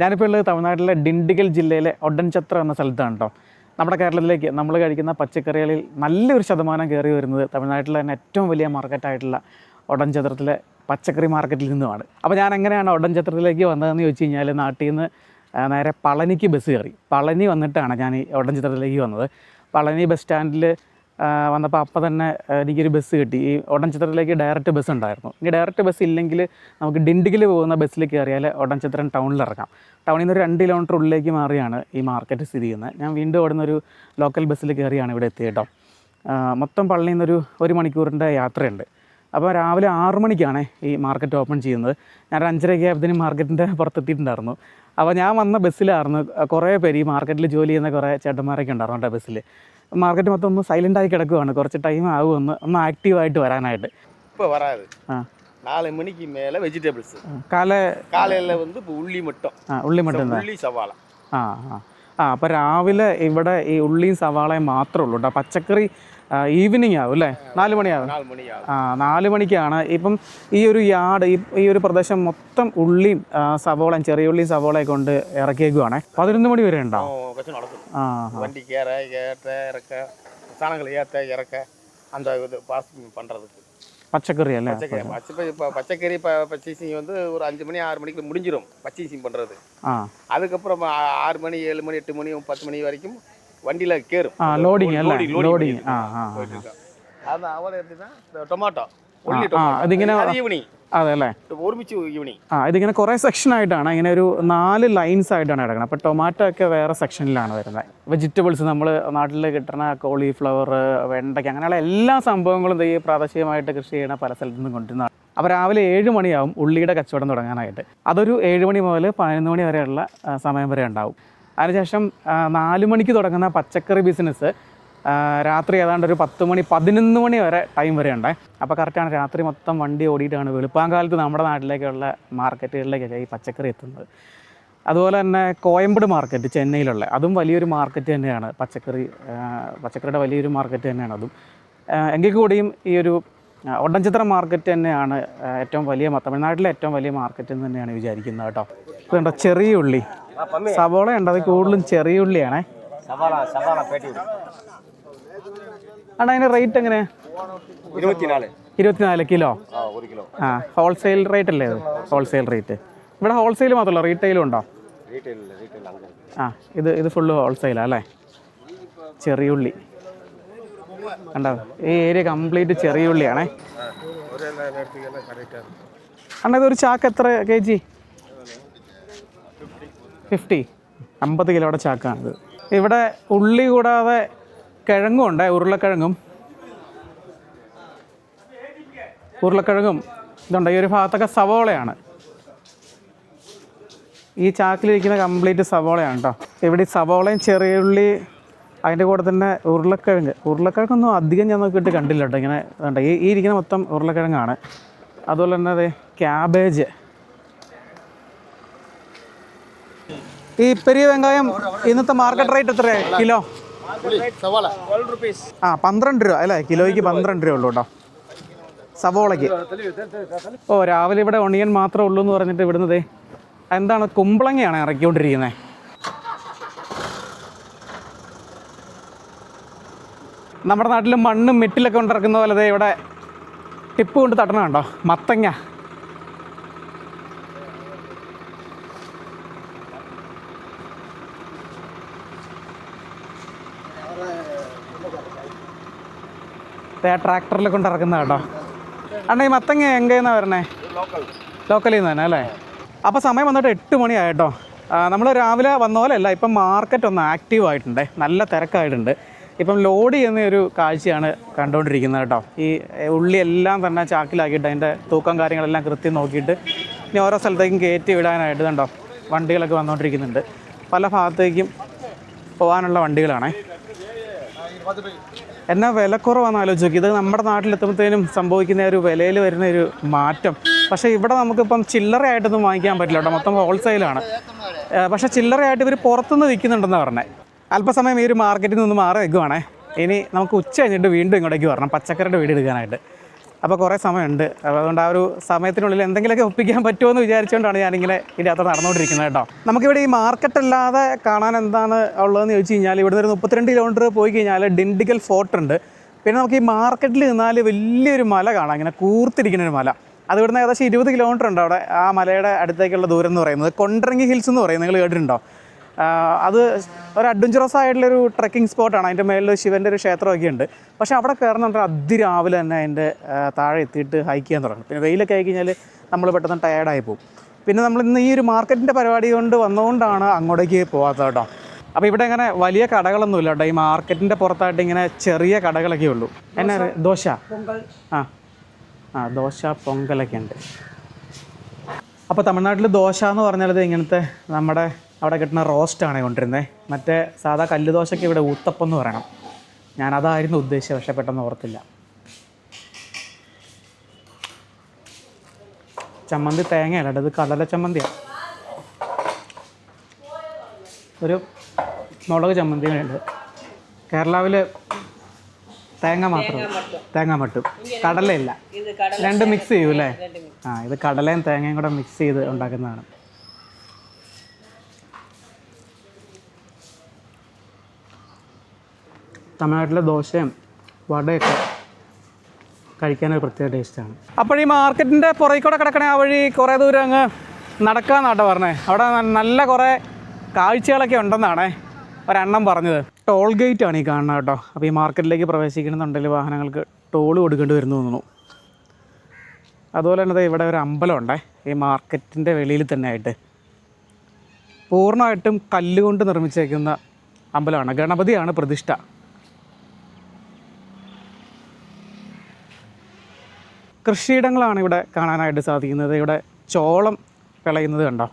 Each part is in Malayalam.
ഞാനിപ്പോൾ ഉള്ളത് തമിഴ്നാട്ടിലെ ഡിണ്ടിഗൽ ജില്ലയിലെ ഒഡൻചത്ര എന്ന സ്ഥലത്താണ് കേട്ടോ നമ്മുടെ കേരളത്തിലേക്ക് നമ്മൾ കഴിക്കുന്ന പച്ചക്കറികളിൽ നല്ലൊരു ശതമാനം കയറി വരുന്നത് തമിഴ്നാട്ടിലെ തന്നെ ഏറ്റവും വലിയ മാർക്കറ്റായിട്ടുള്ള ഒഡൻചത്രത്തിലെ പച്ചക്കറി മാർക്കറ്റിൽ നിന്നുമാണ്. അപ്പോൾ ഞാൻ എങ്ങനെയാണ് ഒഡൻചത്രത്തിലേക്ക് വന്നതെന്ന് ചോദിച്ചു കഴിഞ്ഞാൽ നാട്ടിൽ നിന്ന് നേരെ പളനിക്ക് ബസ് കയറി. പളനി വന്നിട്ടാണ് ഞാൻ ഈ ഒഡൻചത്രത്തിലേക്ക് വന്നത്. പളനി ബസ് സ്റ്റാൻഡിൽ വന്നപ്പോൾ അപ്പം തന്നെ എനിക്കൊരു ബസ് കിട്ടി. ഈ ഒടൻചിത്രത്തിലേക്ക് ഡയറക്റ്റ് ബസ് ഉണ്ടായിരുന്നു. ഇനി ഡയറക്റ്റ് ബസ് ഇല്ലെങ്കിൽ നമുക്ക് ഡിണ്ടിഗിൽ പോകുന്ന ബസ്സിൽ കയറിയാൽ ഒടൻചിത്രം ടൗണിൽ ഇറങ്ങാം. ടൗണിൽ നിന്ന് ഒരു രണ്ട് കിലോമീറ്റർ ഉള്ളിലേക്ക് മാറിയാണ് ഈ മാർക്കറ്റ് സ്ഥിതി ചെയ്യുന്നത്. ഞാൻ വീണ്ടും അവിടെ നിന്നൊരു ലോക്കൽ ബസ്സിൽ കയറിയാണ് ഇവിടെ എത്തിയത് കേട്ടോ മൊത്തം പള്ളിയിൽ നിന്നൊരു ഒരു മണിക്കൂറിന്റെ യാത്രയുണ്ട്. അപ്പോൾ രാവിലെ ആറ് മണിക്കാണ് ഈ മാർക്കറ്റ് ഓപ്പൺ ചെയ്യുന്നത്. ഞാൻ ഒരു അഞ്ചരയ്ക്ക് ആയപ്പോഴത്തേനും മാർക്കറ്റിന്റെ പുറത്തെത്തിയിട്ടുണ്ടായിരുന്നു. അപ്പോൾ ഞാൻ വന്ന ബസ്സിലായിരുന്നു. കുറേ പേര് ഈ മാർക്കറ്റിൽ ജോലി ചെയ്യുന്ന കുറേ ചേട്ടന്മാരൊക്കെ ഉണ്ടായിരുന്നു കേട്ടോ ബസ്സിൽ മാർക്കറ്റ് മൊത്തം ഒന്ന് സൈലൻ്റ് ആയി കിടക്കുവാണ് കുറച്ച് ടൈം ആകുമെന്ന് ഒന്ന് ആക്റ്റീവായിട്ട് വരാനായിട്ട് இப்போ வராது ആ நாலு மணிக்கு மேலே வெஜிடபிள்ஸ் കാല காலையில் வந்து இப்போ உள்ளி மட்டும் ആ ഉള്ളി മട്ടും உள்ளி சவாளை ആ ആ ആ അപ്പോൾ രാവിലെ ഇവിടെ ഈ ഉള്ളിയും സവാളയും മാത്രമേ ഉള്ളൂ കേട്ടോ പച്ചക്കറി ഈവനിങ് ആവും അല്ലേ നാല് മണിയാവും நாலு மணி ஆகும் ആ നാല് മണിക്കാണ് ഇപ്പം ഈ ഒരു യാർഡ് ഈ ഈ ഒരു പ്രദേശം മൊത്തം ഉള്ളിയും ആ, സവോളയും ചെറിയ ഉള്ളിയും സവോളയും കൊണ്ട് ഇറക്കിയേക്കുവാണേ പതിനൊന്ന് മണി വരെ ഉണ്ടാവും கொஞ்சம் நடக்கும் ആ வண்டிக்கு ஏற ஏற்ற இறக்க சாணங்களை ஏற்ற இறக்க அந்த இது பாசிங் பண்ணுறதுக்கு பச்சைக்கறி அல்ல பச்சைக்கறி பச்சை இப்போ பச்சைக்கறி இப்போ வந்து ஒரு அஞ்சு மணி ஆறு மணிக்கு முடிஞ்சிடும் பச்சைசிங் பண்ணுறது அதுக்கப்புறம் ஆறு மணி ஏழு மணி எட்டு மணி பத்து மணி வரைக்கும் வண்டியில் கேரும் லோடிங் லோடிங் லோடிங் அதான் அவரை எப்படின்னா டொமாட்டோ ஈவினிங் അതെ അല്ലേ ഈവനിങ് ആ ഇതിങ്ങനെ കുറേ സെക്ഷൻ ആയിട്ടാണ് ഇങ്ങനെ ഒരു നാല് ലൈൻസ് ആയിട്ടാണ് കിടക്കുന്നത്. അപ്പോൾ ടൊമാറ്റോ ഒക്കെ വേറെ സെക്ഷനിലാണ് വരുന്നത്. വെജിറ്റബിൾസ് നമ്മൾ നാട്ടിൽ കിട്ടുന്ന കോളിഫ്ലവർ വെണ്ടയ്ക്ക അങ്ങനെയുള്ള എല്ലാ സംഭവങ്ങളും ഈ പ്രാദേശികമായിട്ട് കൃഷി ചെയ്യുന്ന പല സ്ഥലത്തു നിന്നും കൊണ്ടുവരുന്ന അപ്പോൾ രാവിലെ ഏഴ് മണിയാവും ഉള്ളിയുടെ കച്ചവടം തുടങ്ങാനായിട്ട്. അതൊരു ഏഴ് മണി മുതൽ പതിനൊന്ന് മണി വരെയുള്ള സമയം വരെ ഉണ്ടാവും. അതിനുശേഷം നാല് മണിക്ക് തുടങ്ങുന്ന പച്ചക്കറി ബിസിനസ് രാത്രി ഏതാണ്ട് ഒരു പത്ത് മണി പതിനൊന്ന് മണി വരെ ടൈം വരെ ഉണ്ടേ അപ്പോൾ കറക്റ്റാണ് രാത്രി മൊത്തം വണ്ടി ഓടിയിട്ടാണ് വെളുപ്പാങ്കാലത്ത് നമ്മുടെ നാട്ടിലേക്കുള്ള മാർക്കറ്റുകളിലേക്കൊക്കെ ഈ പച്ചക്കറി എത്തുന്നത്. അതുപോലെ തന്നെ കോയമ്പട് മാർക്കറ്റ് ചെന്നൈയിലുള്ള അതും വലിയൊരു മാർക്കറ്റ് തന്നെയാണ്. പച്ചക്കറി പച്ചക്കറിയുടെ വലിയൊരു മാർക്കറ്റ് തന്നെയാണ് അതും. എങ്കിൽ കൂടിയും ഈ ഒരു ഒട്ടൻചിത്ര മാർക്കറ്റ് തന്നെയാണ് ഏറ്റവും വലിയ തമിഴ്നാട്ടിലെ ഏറ്റവും വലിയ മാർക്കറ്റ് എന്ന് തന്നെയാണ് വിചാരിക്കുന്നത് കേട്ടോ. എന്താ ചെറിയ ഉള്ളി. സവോള ഉണ്ട് അത് കൂടുതലും ചെറിയ ഉള്ളിയാണേ. അണ്ണാ അതിന്റെ റേറ്റ് എങ്ങനെ ഇരുപത്തിനാല്. കിലോ? ആ ഹോൾസെയിൽ റേറ്റ് അല്ലേ ഹോൾസെയിൽ റേറ്റ് ഇവിടെ ഹോൾസെയിൽ മാത്രമല്ല റീറ്റെയിലും ഉണ്ടോ? ആ ഇത് ഇത് ഫുള്ള് ഹോൾസെയിലാണ് അല്ലേ? ചെറിയുള്ളി കണ്ടോ? ഈ ഏരിയ കംപ്ലീറ്റ് ചെറിയുള്ളിയാണേ അണ്ണാ ഇതൊരു ചാക്ക് എത്ര കെ ജി ഫിഫ്റ്റി അമ്പത് കിലോയുടെ ചാക്കാണിത്. ഇവിടെ ഉള്ളി കൂടാതെ കിഴങ്ങും ഉണ്ട് ഉരുളക്കിഴങ്ങും. ഉരുളക്കിഴങ്ങും. ഇതുണ്ട്. ഈ ഒരു ഭാഗത്തൊക്കെ സവോളയാണ്. ഈ ചാക്കിലിരിക്കുന്ന കംപ്ലീറ്റ് സവോളയാണ് കേട്ടോ. ഇവിടെ സവോളയും ചെറിയ ഉള്ളി അതിന്റെ കൂടെ തന്നെ ഉരുളക്കിഴങ്ങ്. ഉരുളക്കിഴങ്ങൊന്നും അധികം ഞാൻ നോക്കിയിട്ട് കണ്ടില്ല കേട്ടോ. ഇങ്ങനെ ഇതുണ്ട്. ഈ ഈ ഇരിക്കുന്ന മൊത്തം ഉരുളക്കിഴങ്ങാണ്. അതുപോലെ തന്നെ അതെ ക്യാബേജ്. ഈ പെരിയ വെങ്കായം ഇന്നത്തെ മാർക്കറ്റ് റേറ്റ് എത്രയാണ് കിലോ? ആ പന്ത്രണ്ട് രൂപ അല്ലേ? കിലോയ്ക്ക് പന്ത്രണ്ട് രൂപ ഉള്ളൂ കേട്ടോ. സവോളയ്ക്ക്. ഓ രാവിലെ ഇവിടെ ഒണിയൻ മാത്രമേ ഉള്ളൂ എന്ന് പറഞ്ഞിട്ട് ഇവിടുന്നത് എന്താണ് കുമ്പളങ്ങയാണ് ഇറക്കിക്കൊണ്ടിരിക്കുന്നത് നമ്മുടെ നാട്ടിൽ മണ്ണും മെറ്റിലൊക്കെ കൊണ്ടിറക്കുന്ന പോലെ ഇവിടെ ടിപ്പ് കൊണ്ട് തട്ടണം കണ്ടോ? മത്തങ്ങ. ആ ട്രാക്ടറിൽ കൊണ്ട് ഇറക്കുന്ന കേട്ടോ. അണ്ണ ഈ മത്തങ്ങ എങ്കെന്നാ വരണേ? ലോക്കലിൽ നിന്ന് തന്നെ അല്ലേ? അപ്പോൾ സമയം വന്നിട്ട് എട്ട് മണിയായിട്ടോ നമ്മൾ രാവിലെ വന്ന പോലെയല്ല ഇപ്പം മാർക്കറ്റ് ഒന്ന് ആക്റ്റീവ് ആയിട്ടുണ്ട്. നല്ല തിരക്കായിട്ടുണ്ട്. ഇപ്പം ലോഡ് ചെയ്യുന്ന ഒരു കാഴ്ചയാണ് കണ്ടുകൊണ്ടിരിക്കുന്നത് കേട്ടോ. ഈ ഉള്ളി എല്ലാം തന്നെ ചാക്കിലാക്കിയിട്ട് അതിന്റെ തൂക്കം കാര്യങ്ങളെല്ലാം കൃത്യം നോക്കിയിട്ട് ഇനി ഓരോ സ്ഥലത്തേക്കും കയറ്റി വിടാനായിട്ട് കണ്ടോ വണ്ടികളൊക്കെ വന്നുകൊണ്ടിരിക്കുന്നുണ്ട് പല ഭാഗത്തേക്കും പോകാനുള്ള വണ്ടികളാണേ. എന്നാ വിലക്കുറവാണെന്ന് ആലോചിച്ച് നോക്കി ഇത് നമ്മുടെ നാട്ടിലെത്തുമ്പോഴത്തേനും സംഭവിക്കുന്ന ഒരു വിലയിൽ വരുന്ന ഒരു മാറ്റം. പക്ഷേ ഇവിടെ നമുക്കിപ്പം ചില്ലറയായിട്ടൊന്നും വാങ്ങിക്കാൻ പറ്റില്ല കേട്ടോ. മൊത്തം ഹോൾസെയിലാണ്. പക്ഷേ ചില്ലറയായിട്ട് ഇവർ പുറത്തുനിന്ന് വിൽക്കുന്നുണ്ടെന്ന് പറഞ്ഞത് അല്പസമയം ഈ ഒരു മാർക്കറ്റിൽ നിന്ന് മാറി വെക്കുവാണേ ഇനി നമുക്ക് ഉച്ച കഴിഞ്ഞിട്ട് വീണ്ടും ഇങ്ങോട്ടേക്ക് വരണം. പച്ചക്കറിയുടെ വീട് എടുക്കാനായിട്ട്. അപ്പോൾ കുറേ സമയമുണ്ട്. അപ്പോൾ അതുകൊണ്ട് ആ ഒരു സമയത്തിനുള്ളിൽ എന്തെങ്കിലുമൊക്കെ ഒപ്പിക്കാൻ പറ്റുമോ എന്ന് വിചാരിച്ചുകൊണ്ടാണ് ഞാനിങ്ങനെ ഇതിന്റെ അകത്ത് നടന്നുകൊണ്ടിരിക്കുന്നത് കേട്ടോ. നമുക്കിവിടെ ഈ മാർക്കറ്റ് അല്ലാതെ കാണാൻ എന്താണ് ഉള്ളതെന്ന് ചോദിച്ചു കഴിഞ്ഞാൽ ഇവിടുന്ന് ഒരു മുപ്പത്തിരണ്ട് കിലോമീറ്റർ പോയി കഴിഞ്ഞാൽ ഡിണ്ടിഗൽ ഫോർട്ട് ഉണ്ട്. പിന്നെ നമുക്ക് ഈ മാർക്കറ്റിൽ നിന്നാൽ വലിയൊരു മല കാണാം. ഇങ്ങനെ കൂർത്തിരിക്കുന്ന ഒരു മല. അത് ഇവിടുന്ന് ഏകദേശം ഇരുപത് കിലോമീറ്റർ ഉണ്ട് അവിടെ. ആ മലയുടെ അടുത്തേക്കുള്ള ദൂരം എന്ന് പറയുന്നത്. കൊണ്ടറങ്ങി ഹിൽസ് എന്ന് പറയും നിങ്ങൾ കേട്ടിട്ടുണ്ടോ? അത് ഒരു അഡ്വഞ്ചറസ് ആയിട്ടുള്ളൊരു ട്രക്കിംഗ് സ്പോട്ടാണ് അതിന്റെ മേളിൽ ശിവന്റെ ഒരു ക്ഷേത്രമൊക്കെ ഉണ്ട്. പക്ഷേ അവിടെ കയറുന്നുണ്ട് അതിരാവിലെ തന്നെ അതിന്റെ താഴെ എത്തിയിട്ട് ഹൈക്ക് ചെയ്യാൻ തുടങ്ങും. പിന്നെ വെയിലൊക്കെ ആയി കഴിഞ്ഞാൽ നമ്മൾ പെട്ടെന്ന് ടയേർഡായി പോകും. പിന്നെ നമ്മൾ ഇന്ന് ഈ ഒരു മാർക്കറ്റിന്റെ പരിപാടി കൊണ്ട് വന്നുകൊണ്ടാണ് അങ്ങോട്ടേക്ക് പോകാത്തത് കേട്ടോ. അപ്പോൾ ഇവിടെ ഇങ്ങനെ വലിയ കടകളൊന്നുമില്ല കേട്ടോ. ഈ മാർക്കറ്റിന്റെ പുറത്തായിട്ട് ഇങ്ങനെ ചെറിയ കടകളൊക്കെ ഉള്ളൂ. എന്നാ ദോശ ആ. ആ ദോശ പൊങ്കലൊക്കെ ഉണ്ട്. അപ്പോൾ തമിഴ്നാട്ടിൽ ദോശ എന്ന് പറഞ്ഞാൽ ഇങ്ങനത്തെ നമ്മുടെ അവിടെ കിട്ടുന്ന റോസ്റ്റാണ് കൊണ്ടിരുന്നത് മറ്റേ സാധാ കല്ല് ദോശയ്ക്ക് ഇവിടെ ഊത്തപ്പം എന്ന് പറയണം. ഞാൻ അതായിരുന്നു ഉദ്ദേശിച്ചത് പക്ഷേ പെട്ടെന്ന് ഓർത്തില്ല. ചമ്മന്തി തേങ്ങയല്ല ഇത് കടല ചമ്മന്തിയാണ് ഒരു മുളക് ചമ്മന്തി ഉണ്ട് കേരളാവിൽ തേങ്ങ മാത്രം. തേങ്ങ മട്ടും. കടലയില്ല. രണ്ട് മിക്സ് ചെയ്യൂല്ലേ? ആ ഇത് കടലയും തേങ്ങയും കൂടെ മിക്സ് ചെയ്ത് ഉണ്ടാക്കുന്നതാണ്. തമിഴ്നാട്ടിലെ ദോശയും വടയൊക്കെ കഴിക്കാൻ ഒരു പ്രത്യേക ടേസ്റ്റാണ്. അപ്പോൾ ഈ മാർക്കറ്റിന്റെ പുറകിൽ കൂടെ കിടക്കണ ആ വഴി കുറേ ദൂരം അങ്ങ് നടക്കാന്നാട്ടോ പറഞ്ഞത് അവിടെ നല്ല കുറേ കാഴ്ചകളൊക്കെ ഉണ്ടെന്നാണേ ഒരെണ്ണം പറഞ്ഞത്. ടോൾ ഗേറ്റ് ആണ് ഈ കാണുന്നത് കേട്ടോ. അപ്പോൾ ഈ മാർക്കറ്റിലേക്ക് പ്രവേശിക്കണമെന്നുണ്ടെങ്കിൽ വാഹനങ്ങൾക്ക് ടോൾ കൊടുക്കേണ്ടി വരുന്നു തോന്നുന്നു. അതുപോലെ തന്നെ ഇവിടെ ഒരു അമ്പലമുണ്ടേ ഈ മാർക്കറ്റിന്റെ വെളിയിൽ തന്നെ ആയിട്ട് പൂർണമായിട്ടും കല്ലുകൊണ്ട് നിർമ്മിച്ചേക്കുന്ന അമ്പലമാണ്. ഗണപതിയാണ് പ്രതിഷ്ഠ. കൃഷിയിടങ്ങളാണ് ഇവിടെ കാണാനായിട്ട് സാധിക്കുന്നത്. ഇവിടെ ചോളം വിളയുന്നത് കണ്ടോ?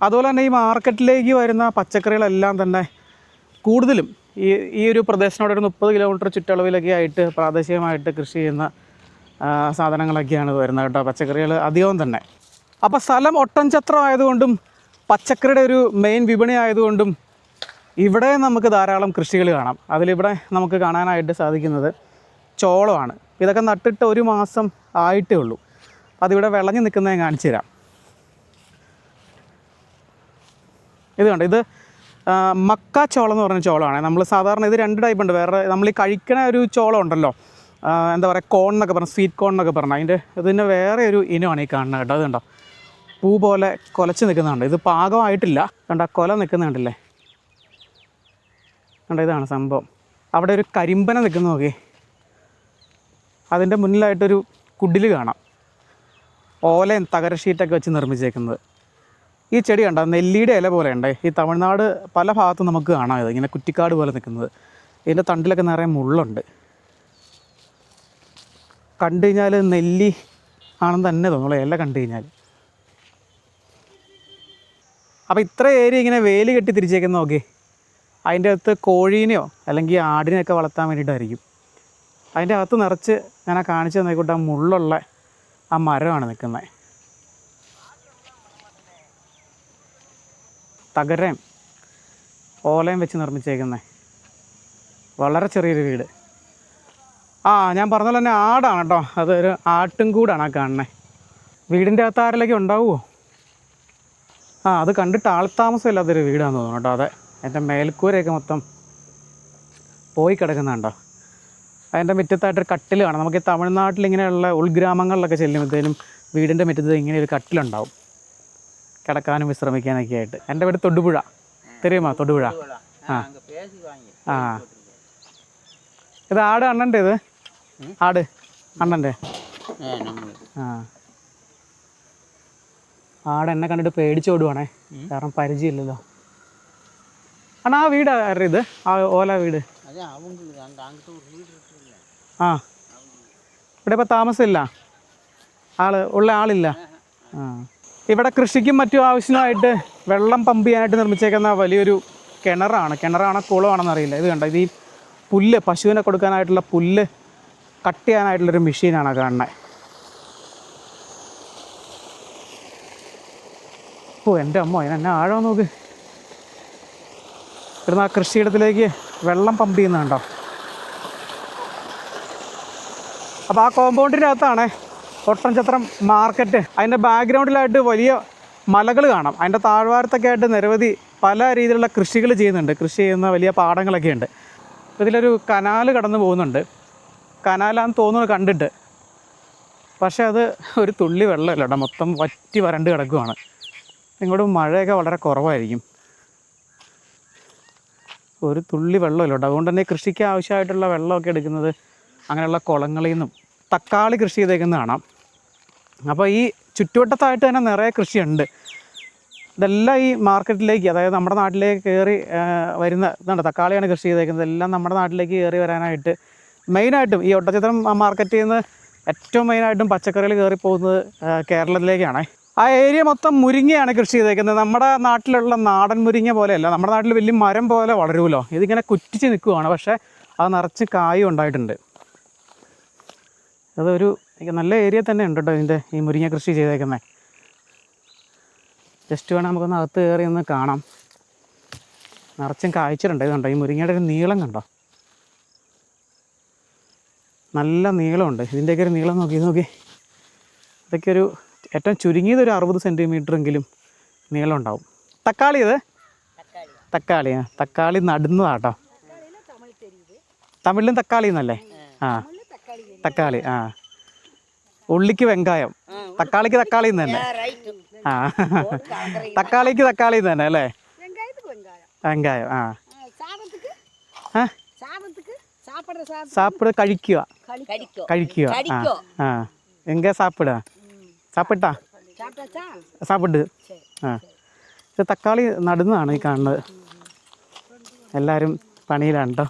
അതുപോലെ തന്നെ ഈ മാർക്കറ്റിലേക്ക് വരുന്ന പച്ചക്കറികളെല്ലാം തന്നെ കൂടുതലും ഈ ഈ ഒരു പ്രദേശത്തിനോട് ഒരു മുപ്പത് കിലോമീറ്റർ ചുറ്റളവിലൊക്കെ ആയിട്ട് പ്രാദേശികമായിട്ട് കൃഷി ചെയ്യുന്ന സാധനങ്ങളൊക്കെയാണ് വരുന്നത് കേട്ടോ. പച്ചക്കറികൾ അധികവും തന്നെ. അപ്പോൾ സ്ഥലം ഒട്ടൻചത്രം ആയതുകൊണ്ടും പച്ചക്കറിയുടെ ഒരു മെയിൻ വിപണി ആയതുകൊണ്ടും ഇവിടെ നമുക്ക് ധാരാളം കൃഷികൾ കാണാം. അതിലിവിടെ നമുക്ക് കാണാനായിട്ട് സാധിക്കുന്നത് ചോളമാണ്. ഇതൊക്കെ നട്ടിട്ട് ഒരു മാസം ആയിട്ടേ ഉള്ളൂ. അതിവിടെ വിളഞ്ഞു നിൽക്കുന്നത് കാണിച്ചു തരാം. ഇത് കണ്ടോ? ഇത് മക്ക ചോളം എന്ന് പറഞ്ഞ ചോളമാണ്. നമ്മൾ സാധാരണ ഇത് രണ്ട് ടൈപ്പ് ഉണ്ട്. വേറെ നമ്മൾ ഈ കഴിക്കണ ഒരു ചോളം ഉണ്ടല്ലോ. എന്താ പറയുക കോൺ എന്നൊക്കെ പറഞ്ഞാൽ സ്വീറ്റ് കോൺ എന്നൊക്കെ പറഞ്ഞാൽ അതിന്റെ ഇതിന് വേറെ ഒരു ഇനമാണ് ഈ കാണുന്നത് കേട്ടോ. അത് കണ്ടോ? പൂ പോലെ കൊലച്ച് നിൽക്കുന്നുണ്ട്. ഇത് പാകമായിട്ടില്ല. കണ്ട? കൊല നിൽക്കുന്നുണ്ടല്ലേ കണ്ടോ? ഇതാണ് സംഭവം. അവിടെ ഒരു കരിമ്പന നിൽക്കുന്ന നോക്കി അതിന്റെ മുന്നിലായിട്ടൊരു കുടിൽ കാണാം. ഓലയും തകര ഷീറ്റൊക്കെ വെച്ച് നിർമ്മിച്ചേക്കുന്നത്. ഈ ചെടി കണ്ടോ? നെല്ലിയുടെ ഇല പോലെ ഉണ്ടേ. ഈ തമിഴ്നാട് പല ഭാഗത്തും നമുക്ക് കാണാം ഇത്. ഇങ്ങനെ കുറ്റിക്കാട് പോലെ നിൽക്കുന്നത്. ഇതിന്റെ തണ്ടിലൊക്കെ നിറയെ മുള്ളുണ്ട്. കണ്ടു കഴിഞ്ഞാൽ നെല്ലി ആണെന്ന് തന്നെ തോന്നുള്ളൂ ഇല കണ്ടു കഴിഞ്ഞാൽ. അപ്പോൾ ഇത്ര ഏരിയ ഇങ്ങനെ വേലി കെട്ടി തിരിച്ചേക്കുന്ന നോക്കി അതിന്റെ അകത്ത് കോഴീനെയോ അല്ലെങ്കിൽ ആടിനെയൊക്കെ വളർത്താൻ വേണ്ടിയിട്ടായിരിക്കും. അതിന്റെ അകത്ത് നിറച്ച് ഞാൻ ആ കാണിച്ചു തന്നേക്കൂട്ട് ആ മുള്ളുള്ള ആ മരമാണ് നിൽക്കുന്നത്. തകരയും ഓലയും വെച്ച് നിർമ്മിച്ചേക്കുന്നത് വളരെ ചെറിയൊരു വീട്. ആ ഞാൻ പറഞ്ഞ പോലെ തന്നെ ആടാണ് കേട്ടോ. അതൊരു ആട്ടും കൂടാണ് ആ കാണുന്നത് വീടിന്റെ അകത്ത് ആരിലൊക്കെ ഉണ്ടാവുമോ ആ അത് കണ്ടിട്ട് ആൾത്താമസമില്ലാത്തൊരു വീടാന്ന് തോന്നുന്നു കേട്ടോ. അതെ എന്റെ മേൽക്കൂരയൊക്കെ മൊത്തം പോയി കിടക്കുന്നുണ്ടോ? അതിന്റെ മുറ്റത്തായിട്ടൊരു കട്ടിൽ കാണാം. നമുക്ക് ഈ തമിഴ്നാട്ടിൽ ഇങ്ങനെയുള്ള ഉൾഗ്രാമങ്ങളിലൊക്കെ ചെല്ലുമ്പോഴത്തേനും വീടിന്റെ മുറ്റത്ത് ഇങ്ങനെ ഒരു കട്ടിലുണ്ടാവും. കിടക്കാനും വിശ്രമിക്കാനൊക്കെ ആയിട്ട്. എന്റെ വീട് തൊടുപുഴ. തെരുമാ തൊടുപുഴ. ആ. ആ. ഇത് ആട് അണ്ണന്റെ ഇത്? ആട് അണ്ണന്റെ? ആ. ആട് എന്നെ കണ്ടിട്ട് പേടിച്ചോടുവാണേ കാരണം പരിചയമില്ലല്ലോ. അണ്ണാ ആ വീട് ആരുടെ ഇത്? ആ ഓല വീട്. ആ. ഇവിടെ ഇപ്പോൾ താമസമില്ല. ആൾ ഉള്ള ആളില്ല. ആ. ഇവിടെ കൃഷിക്കും മറ്റും ആവശ്യമായിട്ട് വെള്ളം പമ്പ് ചെയ്യാനായിട്ട് നിർമ്മിച്ചേക്കുന്ന വലിയൊരു കിണറാണ്. കിണറാണോ കുളമാണെന്ന് അറിയില്ല. ഇത് കണ്ടോ? ഇത് ഈ പുല്ല് പശുവിനെ കൊടുക്കാനായിട്ടുള്ള പുല്ല് കട്ട് ചെയ്യാനായിട്ടുള്ളൊരു മെഷീനാണ് കാണുന്നത് ഓ എന്റെ അമ്മ എന്നെ ആഴം നോക്ക്. ഇവിടുന്ന് ആ കൃഷിയിടത്തിലേക്ക് വെള്ളം പമ്പ് ചെയ്യുന്നുണ്ടോ? അപ്പോൾ ആ കോമ്പൗണ്ടിന്റെ അകത്താണ് ഒട്ടൻചത്രം മാർക്കറ്റ് അതിന്റെ ബാക്ക്ഗ്രൗണ്ടിലായിട്ട് വലിയ മലകൾ കാണാം. അതിന്റെ താഴ്വാരത്തൊക്കെ ആയിട്ട് നിരവധി പല രീതിയിലുള്ള കൃഷികൾ ചെയ്യുന്നുണ്ട്. കൃഷി ചെയ്യുന്ന വലിയ പാടങ്ങളൊക്കെ ഉണ്ട്. ഇതിലൊരു കനാൽ കടന്നു പോകുന്നുണ്ട്. കനാലാന്ന് തോന്നുന്നു കണ്ടിട്ട്. പക്ഷേ അത് ഒരു തുള്ളി വെള്ളമല്ല കേട്ടോ. മൊത്തം വറ്റി വരണ്ട് കിടക്കുവാണ്. ഇങ്ങോട്ട് മഴയൊക്കെ വളരെ കുറവായിരിക്കും. ഒരു തുള്ളി വെള്ളമല്ല അതുകൊണ്ട് തന്നെ കൃഷിക്ക് ആവശ്യമായിട്ടുള്ള വെള്ളമൊക്കെ എടുക്കുന്നത് അങ്ങനെയുള്ള കുളങ്ങളിൽ നിന്നും തക്കാളി കൃഷി ചെയ്തേക്കുന്നത് കാണാം അപ്പോൾ ഈ ചുറ്റുവട്ടത്തായിട്ട് തന്നെ നിറയെ കൃഷിയുണ്ട്. ഇതെല്ലാം ഈ മാർക്കറ്റിലേക്ക് അതായത് നമ്മുടെ നാട്ടിലേക്ക് കയറി വരുന്ന ഇതാണ് തക്കാളിയാണ് കൃഷി ചെയ്തേക്കുന്നത്. എല്ലാം നമ്മുടെ നാട്ടിലേക്ക് കയറി വരാനായിട്ട് മെയിനായിട്ടും ഈ ഒട്ടച്ചിത്രം മാർക്കറ്റിൽ നിന്ന് ഏറ്റവും മെയിനായിട്ടും പച്ചക്കറികൾ കയറി പോകുന്നത് കേരളത്തിലേക്കാണ്. ആ ഏരിയ മൊത്തം മുരിങ്ങയാണ് കൃഷി ചെയ്തേക്കുന്നത്. നമ്മുടെ നാട്ടിലുള്ള നാടൻ മുരിങ്ങ പോലെയല്ല നമ്മുടെ നാട്ടിൽ വലിയ മരം പോലെ വളരുമല്ലോ. ഇതിങ്ങനെ കുറ്റിച്ച് നിൽക്കുവാണ് പക്ഷേ അത് നിറച്ച് കായും ഉണ്ടായിട്ടുണ്ട്. അതൊരു നല്ല ഏരിയ തന്നെ ഉണ്ട് കേട്ടോ ഇതിന്റെ ഈ മുരിങ്ങ കൃഷി ചെയ്തേക്കുന്നത് ജസ്റ്റ് വേണം നമുക്കൊന്ന് അകത്ത് കയറി ഒന്ന് കാണാം. നിറച്ചും കായ്ച്ചിട്ടുണ്ട് ഇതുണ്ടോ? ഈ മുരിങ്ങയുടെ ഒരു നീളം കണ്ടോ? നല്ല നീളമുണ്ട്. ഇതിന്റെയൊക്കെ ഒരു നീളം നോക്കി നോക്കി. ഇതൊക്കെ ഒരു ഏറ്റവും ചുരുങ്ങിയത് ഒരു അറുപത് സെന്റിമീറ്റർ എങ്കിലും നീളം ഉണ്ടാവും തക്കാളി ഇത് തക്കാളി തക്കാളി നടുന്നതാട്ടോ തമിഴിലും തക്കാളി എന്നല്ലേ ആ. തക്കാളി ആ ഉള്ളിക്ക് വെങ്കായം തക്കാളിക്ക് തക്കാളി എന്ന് തന്നെ ആ തക്കാളിക്ക് തക്കാളി എന്ന് തന്നെ അല്ലേ வெங்காயத்துக்கு வெங்காயம் വെങ്കായം ആ ஆ, சாதத்துக்கு ആ சாதத்துக்கு சாப்பிட்ற சாதம் സാപ്പിട് കഴിക്കുക கடிக்கும் കഴിക്കുക ആ ആ എങ്ക സാപ്പിടുക സാപ്പിട്ടാ சாப்பிட்டாச்சா സാപ്പിട്ട് சரி ആ ഇത് തക്കാളി നടുന്നതാണ് ഈ കാണുന്നത് എല്ലാവരും പണിയിലാണ് കേട്ടോ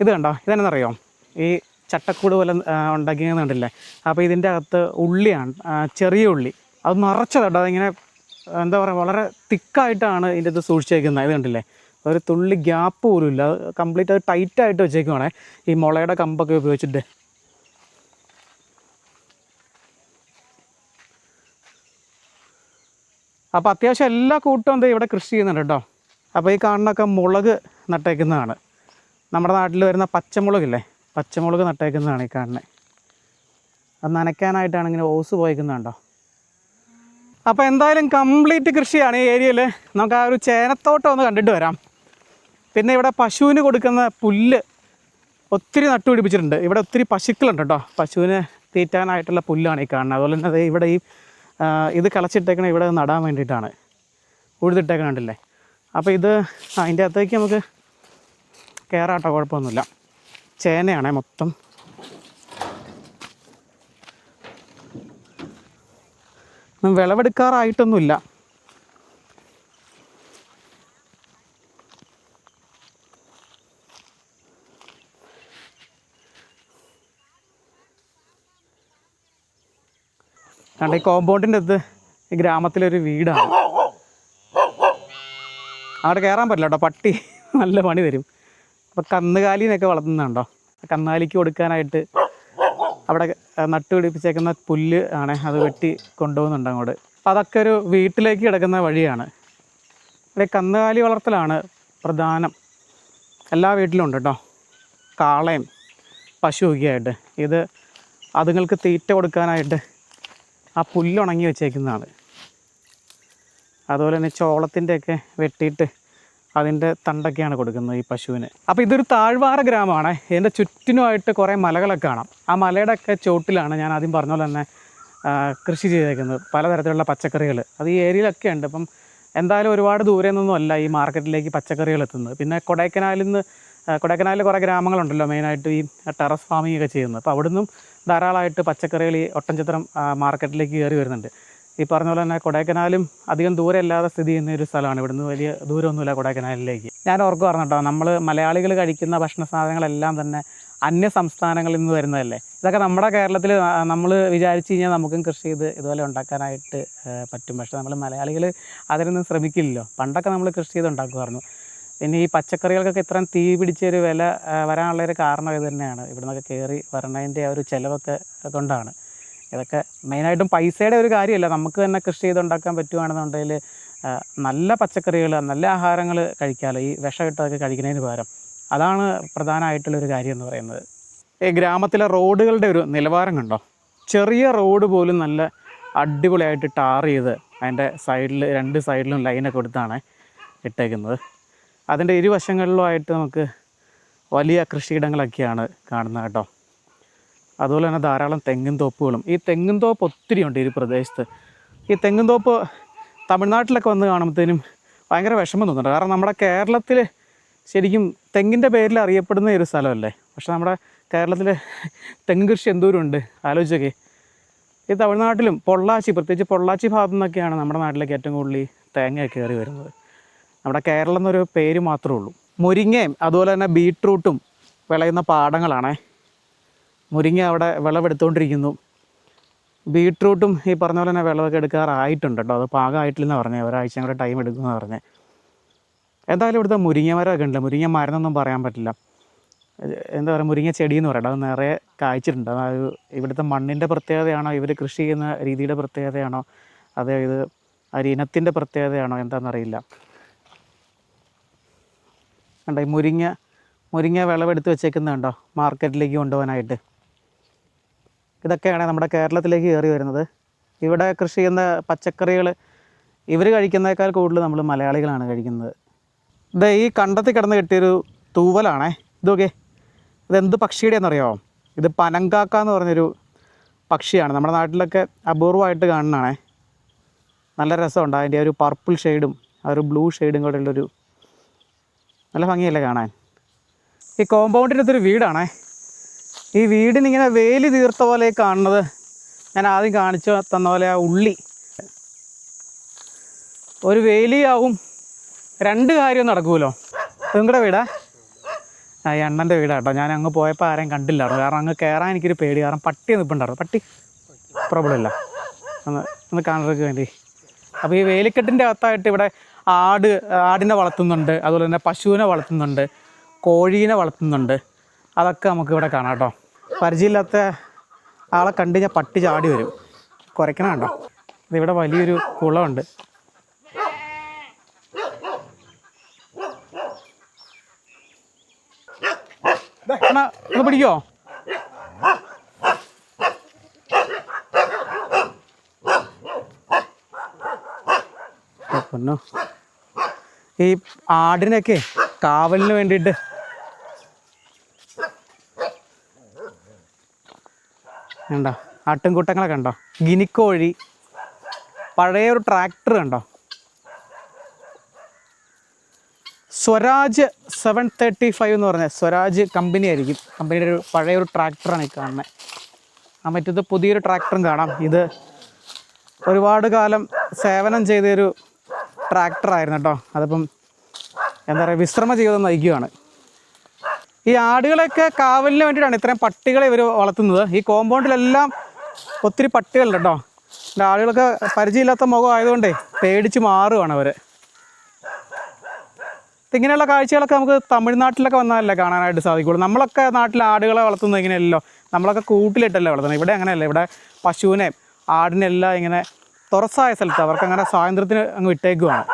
ഇത് കണ്ടോ ഇതെന്നറിയോ ഈ ചട്ടക്കൂട് പോലെ ഉണ്ടാക്കിയത് കണ്ടില്ലേ? അപ്പോൾ ഇതിന്റെ അകത്ത് ഉള്ളിയാണ് ചെറിയ ഉള്ളി. അത് നിറച്ചതുണ്ട് അതിങ്ങനെ എന്താ പറയുക വളരെ തിക്കായിട്ടാണ് ഇതിന്റെ അത് സൂക്ഷിച്ചേക്കുന്നത്. ഇത് കണ്ടില്ലേ? ഒരു തുള്ളി ഗ്യാപ്പ് പോലും ഇല്ല. അത് കംപ്ലീറ്റ് അത് ടൈറ്റായിട്ട് വെച്ചേക്കുവാണേ. ഈ മുളയുടെ കമ്പൊക്കെ ഉപയോഗിച്ചിട്ട്. അപ്പോൾ അത്യാവശ്യം എല്ലാ കൂട്ടും എന്താ ഇവിടെ കൃഷി ചെയ്യുന്നുണ്ട് കേട്ടോ. അപ്പോൾ ഈ കാണുന്നൊക്കെ മുളക് നട്ടേക്കുന്നതാണ്. നമ്മുടെ നാട്ടിൽ വരുന്ന പച്ചമുളകില്ലേ? പച്ചമുളക് നട്ടേക്കുന്നതാണ് ഈ കാണുന്നത് അത് നനയ്ക്കാനായിട്ടാണ് ഇങ്ങനെ ഓസ് പോയിക്കുന്നുണ്ടോ അപ്പോൾ എന്തായാലും കംപ്ലീറ്റ് കൃഷിയാണ് ഈ ഏരിയയിൽ നമുക്ക് ആ ഒരു ചേനത്തോട്ടം ഒന്ന് കണ്ടിട്ട് വരാം. പിന്നെ ഇവിടെ പശുവിന് കൊടുക്കുന്ന പുല്ല് ഒത്തിരി നട്ടുപിടിപ്പിച്ചിട്ടുണ്ട്. ഇവിടെ ഒത്തിരി പശുക്കളുണ്ട് കേട്ടോ. പശുവിന് തീറ്റാനായിട്ടുള്ള പുല്ലാണ് ഈ കാണുന്നത് അതുപോലെ തന്നെ ഇവിടെ ഈ ഇത് കളച്ചിട്ടേക്കണ ഇവിടെ നടാൻ വേണ്ടിയിട്ടാണ്. ഉഴുതിട്ടേക്കണുണ്ടല്ലേ അപ്പോൾ ഇത് അതിന്റെ അകത്തേക്ക് നമുക്ക് കയറാട്ടോ കുഴപ്പമൊന്നുമില്ല. ചേനയാണേ മൊത്തം. വിളവെടുക്കാറായിട്ടൊന്നുമില്ല. കണ്ട ഈ കോമ്പൗണ്ടിന്റെ അടുത്ത് ഈ ഗ്രാമത്തിലൊരു വീടാണ്. അവിടെ കയറാൻ പറ്റില്ല കേട്ടോ പട്ടി നല്ല പണി തരും. അപ്പോൾ കന്നുകാലിനൊക്കെ വളർത്തുന്നുണ്ടോ? കന്നുകാലിക്ക് കൊടുക്കാനായിട്ട് അവിടെ നട്ടുപിടിപ്പിച്ചേക്കുന്ന പുല്ല് ആണ് അത് വെട്ടി കൊണ്ടുപോകുന്നുണ്ട് അങ്ങോട്ട്. അപ്പോൾ അതൊക്കെ ഒരു വീട്ടിലേക്ക് കിടക്കുന്ന വഴിയാണ്. ഇവിടെ കന്നുകാലി വളർത്തലാണ് പ്രധാനം. എല്ലാ വീട്ടിലും ഉണ്ട് കേട്ടോ. കാളയും പശുവൊക്കെ ആയിട്ട് ഇത് അതുങ്ങൾക്ക് തീറ്റ കൊടുക്കാനായിട്ട് ആ പുല്ലുണങ്ങി വെച്ചേക്കുന്നതാണ്. അതുപോലെ തന്നെ ചോളത്തിന്റെയൊക്കെ വെട്ടിയിട്ട് അതിന്റെ തണ്ടൊക്കെയാണ് കൊടുക്കുന്നത് ഈ പശുവിന്. അപ്പോൾ ഇതൊരു താഴ്വാര ഗ്രാമമാണ്. ഇതിന്റെ ചുറ്റിനുമായിട്ട് കുറേ മലകളൊക്കെ കാണാം. ആ മലയുടെ ഒക്കെ ചോട്ടിലാണ് ഞാൻ ആദ്യം പറഞ്ഞ പോലെ തന്നെ കൃഷി ചെയ്തേക്കുന്നത്. പലതരത്തിലുള്ള പച്ചക്കറികൾ. അത് ഈ ഏരിയയിലൊക്കെ ഉണ്ട്. അപ്പം എന്തായാലും ഒരുപാട് ദൂരെ നിന്നൊന്നും അല്ല ഈ മാർക്കറ്റിലേക്ക് പച്ചക്കറികൾ എത്തുന്നത്. പിന്നെ കൊടൈക്കനാലിൽ നിന്ന് കൊടൈക്കനാലിൽ കുറേ ഗ്രാമങ്ങളുണ്ടല്ലോ മെയിനായിട്ട് ഈ ടെറസ് ഫാമിംഗ് ഒക്കെ ചെയ്യുന്നത്. അപ്പോൾ അവിടുന്നും ധാരാളമായിട്ട് പച്ചക്കറികൾ ഈ ഒട്ടൻചിത്രം മാർക്കറ്റിലേക്ക് കയറി വരുന്നുണ്ട്. ഈ പറഞ്ഞ പോലെ തന്നെ കൊടൈക്കനാലും അധികം ദൂരം അല്ലാതെ സ്ഥിതി ചെയ്യുന്ന ഒരു സ്ഥലമാണ്. ഇവിടുന്ന് വലിയ ദൂരമൊന്നുമില്ല കൊടൈക്കനാലിലേക്ക്. ഞാൻ ഓർക്കു കേട്ടോ നമ്മൾ മലയാളികൾ കഴിക്കുന്ന ഭക്ഷണ സാധനങ്ങളെല്ലാം തന്നെ അന്യ സംസ്ഥാനങ്ങളിൽ നിന്ന് വരുന്നതല്ലേ? ഇതൊക്കെ നമ്മുടെ കേരളത്തിൽ നമ്മൾ വിചാരിച്ചു കഴിഞ്ഞാൽ നമുക്കും കൃഷി ചെയ്ത് ഇതുപോലെ ഉണ്ടാക്കാനായിട്ട് പറ്റും. പക്ഷെ നമ്മൾ മലയാളികൾ അതിനൊന്നും ശ്രമിക്കില്ലല്ലോ. പണ്ടൊക്കെ നമ്മൾ കൃഷി ചെയ്ത് ഉണ്ടാക്കുമായിരുന്നു. പിന്നെ ഈ പച്ചക്കറികൾക്കൊക്കെ ഇത്രയും തീ പിടിച്ചൊരു വില വരാനുള്ളൊരു കാരണം ഇത് തന്നെയാണ്. ഇവിടുന്നൊക്കെ കയറി വരണതിന്റെ ആ ഒരു ചിലവൊക്കെ കൊണ്ടാണ്. ഇതൊക്കെ മെയിനായിട്ടും പൈസയുടെ ഒരു കാര്യമല്ല. നമുക്ക് തന്നെ കൃഷി ചെയ്തുണ്ടാക്കാൻ പറ്റുകയാണെന്നുണ്ടെങ്കിൽ നല്ല പച്ചക്കറികൾ നല്ല ആഹാരങ്ങൾ കഴിക്കാമല്ലോ. ഈ വിഷം ഇട്ടതൊക്കെ കഴിക്കുന്നതിന് പകരം. അതാണ് പ്രധാനമായിട്ടുള്ളൊരു കാര്യം എന്ന് പറയുന്നത്. ഈ ഗ്രാമത്തിലെ റോഡുകളുടെ ഒരു നിലവാരം കണ്ടോ? ചെറിയ റോഡ് പോലും നല്ല അടിപൊളിയായിട്ട് ടാർ ചെയ്ത് അതിന്റെ സൈഡിൽ രണ്ട് സൈഡിലും ലൈനൊക്കെ കൊടുത്താണ് ഇട്ടേക്കുന്നത്. അതിന്റെ ഇരുവശങ്ങളിലുമായിട്ട് നമുക്ക് വലിയ കൃഷിയിടങ്ങളൊക്കെയാണ് കാണുന്നത് കേട്ടോ. അതുപോലെ തന്നെ ധാരാളം തെങ്ങിൻ തോപ്പുകളും. ഈ തെങ്ങിൻ തോപ്പ് ഒത്തിരി ഉണ്ട് ഈ പ്രദേശത്ത്. ഈ തെങ്ങിൻ തോപ്പ് തമിഴ്നാട്ടിലൊക്കെ വന്ന് കാണുമ്പോഴത്തേനും ഭയങ്കര വിഷമം തോന്നുന്നുണ്ട്. കാരണം നമ്മുടെ കേരളത്തിൽ ശരിക്കും തെങ്ങിന്റെ പേരിൽ അറിയപ്പെടുന്ന ഒരു സ്ഥലമല്ലേ? പക്ഷേ നമ്മുടെ കേരളത്തിൽ തെങ്ങ് കൃഷി എന്തോരം ഉണ്ട് ആലോചിച്ചൊക്കെ. ഈ തമിഴ്നാട്ടിലും പൊള്ളാച്ചി പ്രത്യേകിച്ച് പൊള്ളാച്ചി ഭാഗത്തു നിന്നൊക്കെയാണ് നമ്മുടെ നാട്ടിലേക്ക് ഏറ്റവും കൂടുതൽ ഈ തേങ്ങ കയറി വരുന്നത്. നമ്മുടെ കേരളം എന്നൊരു പേര് മാത്രമേ ഉള്ളൂ. മുരിങ്ങയും അതുപോലെ തന്നെ ബീട്രൂട്ടും വിളയുന്ന പാടങ്ങളാണേ. മുരിങ്ങ അവിടെ വിളവെടുത്തുകൊണ്ടിരിക്കുന്നു ബീട്രൂട്ടും ഈ പറഞ്ഞ പോലെ തന്നെ വിളവൊക്കെ എടുക്കാറായിട്ടുണ്ട് കേട്ടോ അത് പാകമായിട്ടില്ലെന്ന് പറഞ്ഞത് ഒരാഴ്ച കൂടെ ടൈം എടുക്കുമെന്ന് പറഞ്ഞേ. എന്തായാലും ഇവിടുത്തെ മുരിങ്ങ മരമൊക്കെ ഉണ്ട് മുരിങ്ങ മരം എന്നൊന്നും പറയാൻ പറ്റില്ല. എന്താ പറയുക മുരിങ്ങ ചെടി എന്ന് പറയട്ടെ. അത് നിറയെ കായ്ച്ചിട്ടുണ്ട്. അതായത് ഇവിടുത്തെ മണ്ണിന്റെ പ്രത്യേകതയാണോ? ഇവർ കൃഷി ചെയ്യുന്ന രീതിയുടെ പ്രത്യേകതയാണോ? അതോ ഇത് ഒരു ഇനത്തിന്റെ പ്രത്യേകതയാണോ? എന്താണെന്നറിയില്ല കണ്ടോ ഈ മുരിങ്ങ മുരിങ്ങ വിളവെടുത്ത് വെച്ചേക്കുന്നുണ്ടോ? മാർക്കറ്റിലേക്ക് കൊണ്ടുപോകാനായിട്ട്. ഇതൊക്കെയാണ് നമ്മുടെ കേരളത്തിലേക്ക് കയറി വരുന്നത്. ഇവിടെ കൃഷി ചെയ്യുന്ന പച്ചക്കറികൾ ഇവർ കഴിക്കുന്നതിനേക്കാൾ കൂടുതൽ നമ്മൾ മലയാളികളാണ് കഴിക്കുന്നത്. ഇത് ഈ കണ്ടത്തിൽ കിടന്ന് കിട്ടിയൊരു തൂവലാണേ. ഇതൊക്കെ ഇതെന്ത് പക്ഷിയുടെയെന്നറിയാമോ ഇത് പനങ്കാക്ക എന്ന് പറഞ്ഞൊരു പക്ഷിയാണ്. നമ്മുടെ നാട്ടിലൊക്കെ അപൂർവമായിട്ട് കാണുന്നതാണേ. നല്ല രസമുണ്ട്. അതിന്റെ ഒരു പർപ്പിൾ ഷെയ്ഡും ആ ഒരു ബ്ലൂ ഷെയ്ഡും കൂടെ ഉള്ളൊരു നല്ല ഭംഗിയല്ലേ കാണാൻ? ഈ കോമ്പൗണ്ടിനകത്തൊരു വീടാണേ. ഈ വീടിനിങ്ങനെ വേലി തീർത്ത പോലെ കാണുന്നത് ഞാൻ ആദ്യം കാണിച്ചു തന്ന പോലെ ആ ഉള്ളി. ഒരു വേലിയാവും രണ്ട് കാര്യം നടക്കുമല്ലോ നിങ്ങളുടെ വീടാ. ആ ഈ അണ്ണന്റെ വീടാട്ടോ ഞാൻ അങ്ങ് പോയപ്പോൾ ആരെയും കണ്ടില്ലായിരുന്നു കാരണം അങ്ങ് കയറാൻ എനിക്കൊരു പേടി. കാരണം പട്ടി നിൽപ്പുണ്ടായിരുന്നു പട്ടി പ്രോബ്ലം ഇല്ല. ഒന്ന് ഒന്ന് വേണ്ടി. അപ്പോൾ ഈ വേലിക്കെട്ടിന്റെ അകത്തായിട്ട് ഇവിടെ ആട് ആടിനെ വളർത്തുന്നുണ്ട്. അതുപോലെ തന്നെ പശുവിനെ വളർത്തുന്നുണ്ട്. കോഴീനെ വളർത്തുന്നുണ്ട്. അതൊക്കെ നമുക്ക് ഇവിടെ കാണാം കേട്ടോ. പരിചയമില്ലാത്ത ആളെ കണ്ടു കഴിഞ്ഞാൽ പട്ടി ചാടി വരും. കുറയ്ക്കണം കണ്ടോ വലിയൊരു കുളമുണ്ട്. ഒന്ന് പിടിക്കോ? ഈ ആടിനൊക്കെ കാവലിന് വേണ്ടിയിട്ട് കണ്ടോ? ആട്ടിൻകൂട്ടങ്ങളൊക്കെ ഉണ്ടോ ഗിനിക്കോഴി. പഴയ ഒരു ട്രാക്ടർ കണ്ടോ? സ്വരാജ് സെവൻ തേർട്ടി ഫൈവ് എന്ന് പറഞ്ഞ സ്വരാജ് കമ്പനി ആയിരിക്കും. കമ്പനിയുടെ ഒരു പഴയ ഒരു ട്രാക്ടറാണ് ഈ കാണുന്നത് ആ മറ്റത് പുതിയൊരു ട്രാക്ടറും കാണാം. ഇത് ഒരുപാട് കാലം സേവനം ചെയ്തൊരു ട്രാക്ടറായിരുന്നു കേട്ടോ. അതിപ്പം എന്താ പറയുക വിശ്രമ ജീവിതം നയിക്കുകയാണ് ഈ ആടുകളൊക്കെ കാവലിന് വേണ്ടിയിട്ടാണ് ഇത്രയും പട്ടികളെ ഇവർ വളർത്തുന്നത്. ഈ കോമ്പൗണ്ടിലെല്ലാം ഒത്തിരി പട്ടികളുണ്ട് കേട്ടോ. ആളുകൾക്ക് പരിചയമില്ലാത്ത മുഖം ആയതുകൊണ്ടേ പേടിച്ച് മാറുകയാണ് അവർ ഇങ്ങനെയുള്ള കാഴ്ചകളൊക്കെ നമുക്ക് തമിഴ്നാട്ടിലൊക്കെ വന്നാലല്ലേ കാണാനായിട്ട് സാധിക്കുകയുള്ളൂ. നമ്മളൊക്കെ നാട്ടിൽ ആടുകളെ വളർത്തുന്നത് ഇങ്ങനെയല്ലോ. നമ്മളൊക്കെ കൂട്ടിലിട്ടല്ലേ വളർത്തുന്നത്. ഇവിടെ അങ്ങനെയല്ല. ഇവിടെ പശുവിനെയും ആടിനെല്ലാം ഇങ്ങനെ തുറസ്സായ സ്ഥലത്ത് അവർക്ക് അങ്ങനെ സ്വാതന്ത്ര്യത്തിന് അങ്ങ് വിട്ടേക്കുവാണ്.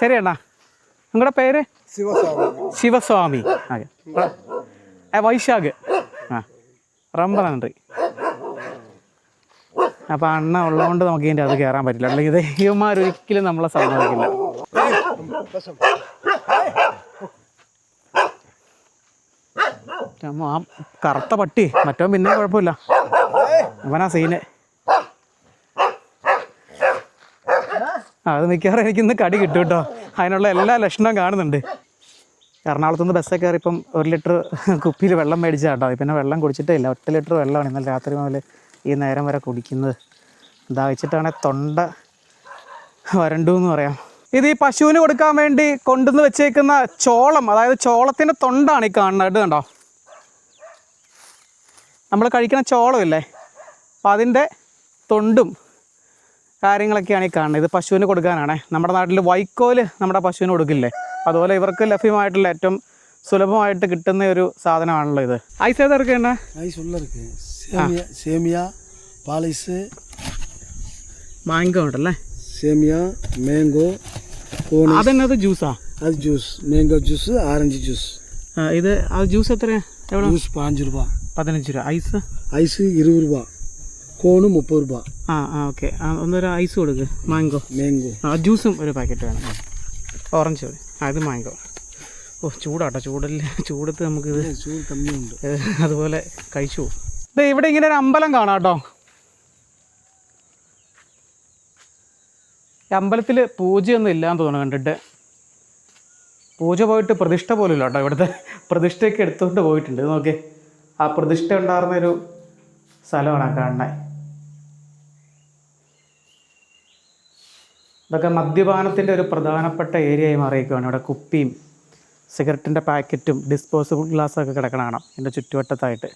ശരി അണ്ണാ. നിങ്ങളുടെ പേര്? ശിവസ്വാമി. ഓക്കെ വൈശാഖ്. ആ റംബ നന്ദി അപ്പം അണ്ണ ഉള്ളതുകൊണ്ട് നമുക്ക് ഇതിന്റെ അത് കയറാൻ പറ്റില്ല. അല്ലെങ്കിൽ ദൈവമാരൊരിക്കലും നമ്മളെ സമ്മതിക്കില്ല. ആ കറുത്ത പട്ടി. മറ്റോ പിന്നെ കുഴപ്പമില്ല. അവനാ സീന്. അത് മിക്കവാറും എനിക്കിന്ന് കടി കിട്ടും കേട്ടോ. അതിനുള്ള എല്ലാ ലക്ഷണവും കാണുന്നുണ്ട്. എറണാകുളത്തുനിന്ന് ബസ്സൊക്കെ കയറി ഇപ്പം ഒരു ലിറ്റർ കുപ്പിയിൽ വെള്ളം മേടിച്ചാൽ കേട്ടോ. പിന്നെ വെള്ളം കുടിച്ചിട്ടേ ഇല്ല. ഒറ്റ ലിറ്റർ വെള്ളമാണ് ഇന്നലെ രാത്രി മുതൽ ഈ നേരം വരെ കുടിക്കുന്നത്. ദാഹിച്ചിട്ടാണെങ്കിൽ തൊണ്ട വരണ്ടു എന്ന് പറയാം. ഇത് ഈ പശുവിന് കൊടുക്കാൻ വേണ്ടി കൊണ്ടുവന്ന് വെച്ചേക്കുന്ന ചോളം അതായത് ചോളത്തിന്റെ തൊണ്ടാണ് ഈ കാണുന്നത്. കണ്ടോ? നമ്മൾ കഴിക്കുന്ന ചോളമില്ലേ അപ്പം അതിന്റെ തൊണ്ടും കാര്യങ്ങളൊക്കെയാണ് ഈ കാണുന്നത്. ഇത് പശുവിന് കൊടുക്കാനാണ്. നമ്മുടെ നാട്ടിൽ വൈക്കോൽ നമ്മുടെ പശുവിന് കൊടുക്കില്ലേ? അതുപോലെ ഇവർക്ക് ലഭ്യമായിട്ടുള്ള ഏറ്റവും സുലഭമായിട്ട് കിട്ടുന്ന ഒരു സാധനമാണല്ലോ ഇത്. ഐസ് ഏതാ സേമിയ സേമിയ പാലൈസ്. മാംഗോ ഉണ്ടല്ലേ? സേമിയ മാംഗോ അതെന്നത് ജ്യൂസാ? അത് juice. Mango juice orange juice. ഇത് അത് ജ്യൂസ് എത്രയാ? എവിടെ ജ്യൂസ് പതിനഞ്ച് രൂപ. പതിനഞ്ച് രൂപ. ഐസ്? ഐസ് ഇരുപത് രൂപ. കോണ് മുപ്പത് രൂപ. ആ ആ ഓക്കെ. ഒന്നൊരു ഐസ് കൊടുക്ക്. മാംഗോ. മാംഗോ. ജ്യൂസും ഒരു പാക്കറ്റ് വേണം. ഓറഞ്ച് അത് മാങ്കോ. ഓ ചൂടാട്ടോ ചൂടല്ല ചൂടത്ത് നമുക്ക് അതുപോലെ കഴിച്ചു പോകും. ഇവിടെ ഇങ്ങനെ ഒരു അമ്പലം കാണാം കേട്ടോ. അമ്പലത്തിൽ പൂജയൊന്നും ഇല്ലാന്ന് തോന്നുന്നു കണ്ടിട്ട്. പൂജ പോയിട്ട് പ്രതിഷ്ഠ പോലും ഇല്ല കേട്ടോ ഇവിടുത്തെ. പ്രതിഷ്ഠയൊക്കെ എടുത്തുകൊണ്ട് പോയിട്ടുണ്ട്. നോക്കി ആ പ്രതിഷ്ഠ ഉണ്ടാകുന്ന ഒരു സ്ഥലമാണ് ആ ഇതൊക്കെ മദ്യപാനത്തിന്റെ ഒരു പ്രധാനപ്പെട്ട ഏരിയയായി മാറിയിരിക്കുകയാണ്. ഇവിടെ കുപ്പിയും സിഗരറ്റിന്റെ പാക്കറ്റും ഡിസ്പോസിബിൾ ഗ്ലാസ്സൊക്കെ കിടക്കണ കാണാം എന്റെ ചുറ്റുവട്ടത്തായിട്ട്.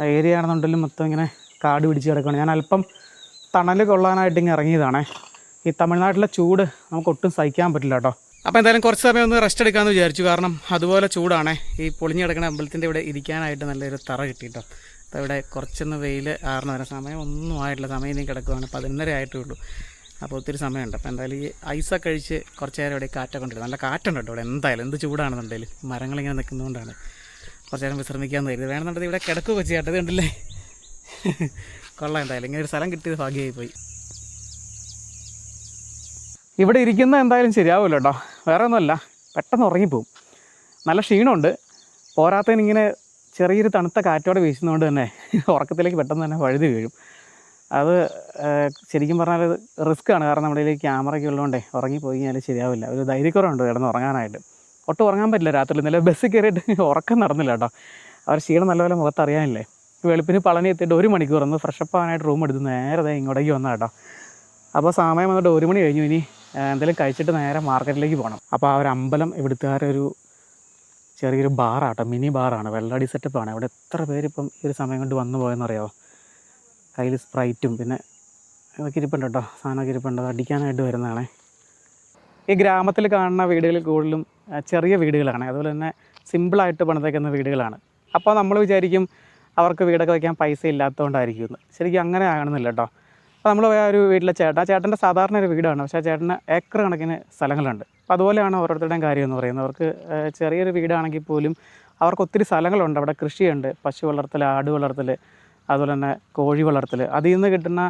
ആ ഏരിയ ആണെന്നുണ്ടെങ്കിലും മൊത്തം ഇങ്ങനെ കാട് പിടിച്ച് കിടക്കുകയാണ്. ഞാൻ അല്പം തണൽ കൊള്ളാനായിട്ട് ഇങ്ങനെ ഇറങ്ങിയതാണ്. ഈ തമിഴ്നാട്ടിലെ ചൂട് നമുക്ക് ഒട്ടും സഹിക്കാൻ പറ്റില്ല കേട്ടോ. അപ്പോൾ എന്തായാലും കുറച്ച് സമയം ഒന്ന് റെസ്റ്റ് എടുക്കാമെന്ന് വിചാരിച്ചു. കാരണം അതുപോലെ ചൂടാണേ. ഈ പൊളിഞ്ഞ് കിടക്കുന്ന അമ്പലത്തിന്റെ ഇവിടെ ഇരിക്കാനായിട്ട് നല്ലൊരു തറ കിട്ടിയിട്ടോ. അപ്പോൾ ഇവിടെ കുറച്ചൊന്ന് വെയിൽ ആറുന്ന വരെ സമയം ഒന്നും ആയിട്ടില്ല. സമയം ഇനി കിടക്കുവാണ്. പതിനൊന്നര ആയിട്ടേ ഉള്ളൂ അപ്പോൾ ഒത്തിരി സമയമുണ്ട്. അപ്പോൾ എന്തായാലും ഈ ഐസൊക്കെ കഴിച്ച് കുറച്ച് നേരം ഇവിടെ കാറ്റൊക്കെ ഉണ്ട് നല്ല കാറ്റുണ്ട് ഇവിടെ? എന്തായാലും എന്ത് ചൂടാണെന്നുണ്ടെങ്കിലും മരങ്ങളിങ്ങനെ നിൽക്കുന്നതുകൊണ്ടാണ് കുറച്ച് നേരം വിശ്രമിക്കാമെന്ന് കരുതി. വേണമെന്നുണ്ടെങ്കിൽ ഇവിടെ കിടക്കുക ചെയ്യാട്ടത് കണ്ടില്ലേ കൊള്ളാം എന്തായാലും. ഇങ്ങനെ ഒരു സ്ഥലം കിട്ടിയത് ഭാഗ്യമായി പോയി ഇവിടെ ഇരിക്കുന്ന എന്തായാലും ശരിയാവുമല്ലോ കേട്ടോ. വേറെ ഒന്നുമല്ല പെട്ടെന്ന് ഉറങ്ങിപ്പോവും. നല്ല ക്ഷീണമുണ്ട്. പോരാത്തതിന് ഇങ്ങനെ ചെറിയൊരു തണുത്ത കാറ്റോടെ വീശുന്നതുകൊണ്ട് തന്നെ ഉറക്കത്തിലേക്ക് പെട്ടെന്ന് തന്നെ വഴുതി വീഴും. അത് ശരിക്കും പറഞ്ഞാൽ റിസ്ക് ആണ് കാരണം നമ്മുടെ കയ്യിൽ ക്യാമറയൊക്കെ ഉള്ളതുകൊണ്ടേ ഉറങ്ങിപ്പോയി കഴിഞ്ഞാൽ ശരിയാവില്ല. ഒരു ധൈര്യക്കുറവുണ്ട് കിടന്ന് ഉറങ്ങാനായിട്ട് ഒട്ടും ഉറങ്ങാൻ പറ്റില്ല രാത്രി. ഇന്നലെ ബസ്സിൽ കയറിയിട്ട് ഉറക്കം നടന്നില്ല കേട്ടോ. അവർ ക്ഷീണം നല്ലപോലെ മുഖത്ത് അറിയാനില്ലേ വെളുപ്പിന് പളനി എത്തിയിട്ട് ഒരു മണിക്കൂർ ഒന്ന് ഫ്രഷപ്പ് ആവാനായിട്ട് റൂം എടുത്ത് നേരെ ഇങ്ങോട്ടേക്ക് വന്നാൽ കേട്ടോ. അപ്പോൾ സമയം വന്നിട്ട് ഒരു മണി കഴിഞ്ഞു. ഇനി എന്തെങ്കിലും കഴിച്ചിട്ട് നേരെ മാർക്കറ്റിലേക്ക് പോകണം അപ്പോൾ ആ ഒരു അമ്പലം ഇവിടുത്തുകാരുടെ ഒരു ചെറിയൊരു ബാറാട്ടോ മിനി ബാറാണ് വെള്ളടി സെറ്റപ്പാണ് ഇവിടെ എത്ര പേര് ഇപ്പം ഈ ഒരു സമയം കൊണ്ട് വന്നു പോയെന്നറിയാമോ കയ്യിൽ സ്പ്രൈറ്റും പിന്നെ ഇതൊക്കെ ഇരിപ്പുണ്ട് കേട്ടോ. സാധനമൊക്കെ ഇരിപ്പുണ്ട് അത് അടിക്കാനായിട്ട് വരുന്നതാണേ. ഈ ഗ്രാമത്തിൽ കാണുന്ന വീടുകളിൽ കൂടുതലും ചെറിയ വീടുകളാണ്. അതുപോലെ തന്നെ സിമ്പിളായിട്ട് പണിതേക്കുന്ന വീടുകളാണ്. അപ്പോൾ നമ്മൾ വിചാരിക്കും അവർക്ക് വീടൊക്കെ വയ്ക്കാൻ പൈസ ഇല്ലാത്തതുകൊണ്ടായിരിക്കും എന്ന് ശരിക്കും അങ്ങനെ ആകണമെന്നില്ല കേട്ടോ. അപ്പോൾ നമ്മൾ ഒരു വീട്ടിലെ ചേട്ടൻ ചേട്ടന്റെ സാധാരണ ഒരു വീടാണ്. പക്ഷേ ചേട്ടന് ഏക്കർ കണക്കിന് സ്ഥലങ്ങളുണ്ട്. അപ്പോൾ അതുപോലെയാണ് ഓരോരുത്തരുടെയും കാര്യം എന്ന് പറയുന്നത്. അവർക്ക് ചെറിയൊരു വീടാണെങ്കിൽ പോലും അവർക്ക് ഒത്തിരി സ്ഥലങ്ങളുണ്ട്. അവിടെ കൃഷിയുണ്ട്. പശു വളർത്തൽ ആട് വളർത്തൽ അതുപോലെ തന്നെ കോഴി വളർത്തൽ അതിൽ നിന്ന് കിട്ടുന്ന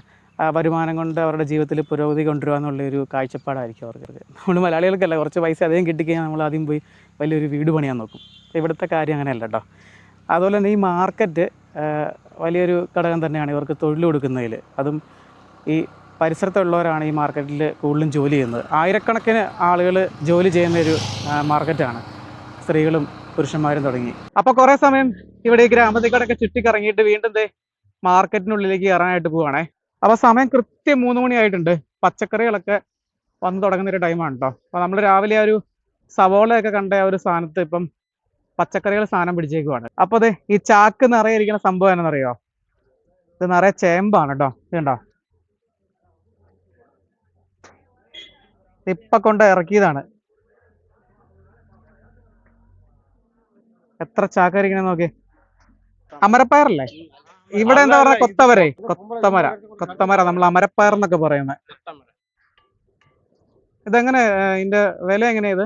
വരുമാനം കൊണ്ട് അവരുടെ ജീവിതത്തിൽ പുരോഗതി കൊണ്ടുവരിക എന്നുള്ളൊരു കാഴ്ചപ്പാടായിരിക്കും അവർക്ക്. നമ്മൾ മലയാളികൾക്കല്ല കുറച്ച് പൈസ അധികം കിട്ടിക്കഴിഞ്ഞാൽ നമ്മൾ ആദ്യം പോയി വലിയൊരു വീട് പണിയാൻ നോക്കും. ഇവിടുത്തെ കാര്യം അങ്ങനെയല്ല കേട്ടോ അതുപോലെ തന്നെ ഈ മാർക്കറ്റ് വലിയൊരു ഘടകം തന്നെയാണ് ഇവർക്ക് തൊഴിൽ കൊടുക്കുന്നതിൽ അതും ഈ പരിസരത്തുള്ളവരാണ് ഈ മാർക്കറ്റിൽ കൂടുതലും ജോലി ചെയ്യുന്നത്. ആയിരക്കണക്കിന് ആളുകൾ ജോലി ചെയ്യുന്ന ഒരു മാർക്കറ്റാണ്. സ്ത്രീകളും പുരുഷന്മാരും തുടങ്ങി. അപ്പോൾ കുറേ സമയം ഇവിടെ ഗ്രാമത്തിൽ കൂടെയൊക്കെ ചുറ്റിക്കറങ്ങിയിട്ട് വീണ്ടും ദേ മാർക്കറ്റിനുള്ളിലേക്ക് കയറാനായിട്ട് പോവാണേ. അപ്പോൾ സമയം കൃത്യം മൂന്ന് മണിയായിട്ടുണ്ട്. പച്ചക്കറികളൊക്കെ വന്നു തുടങ്ങുന്ന ഒരു ടൈമാണ് കേട്ടോ അപ്പോൾ നമ്മൾ രാവിലെ ആ ഒരു സവോളയൊക്കെ കണ്ട ആ ഒരു സാധനത്ത് ഇപ്പം പച്ചക്കറികൾ സാധനം പിടിച്ചേക്കുവാണ്. അപ്പോൾ അതെ ഈ ചാക്ക് നിറയെ ഇരിക്കുന്ന സംഭവം എന്നറിയോ ഇത് നിറയെ ചേമ്പാണ് കേട്ടോ ഇത് കണ്ടോ ഇപ്പൊ കൊണ്ട് ഇറക്കിയതാണ്. എത്ര ചാക്കരിക്കണേ നോക്കി. അമരപ്പയറല്ലേ? ഇവിടെ എന്താ പറയുക കൊത്തവരെ? കൊത്തമര. കൊത്തമര നമ്മൾ അമരപ്പയർ എന്നൊക്കെ പറയുന്നത് ഇതെങ്ങനെ ഇതിന്റെ വില എങ്ങനെയാ ഇത്?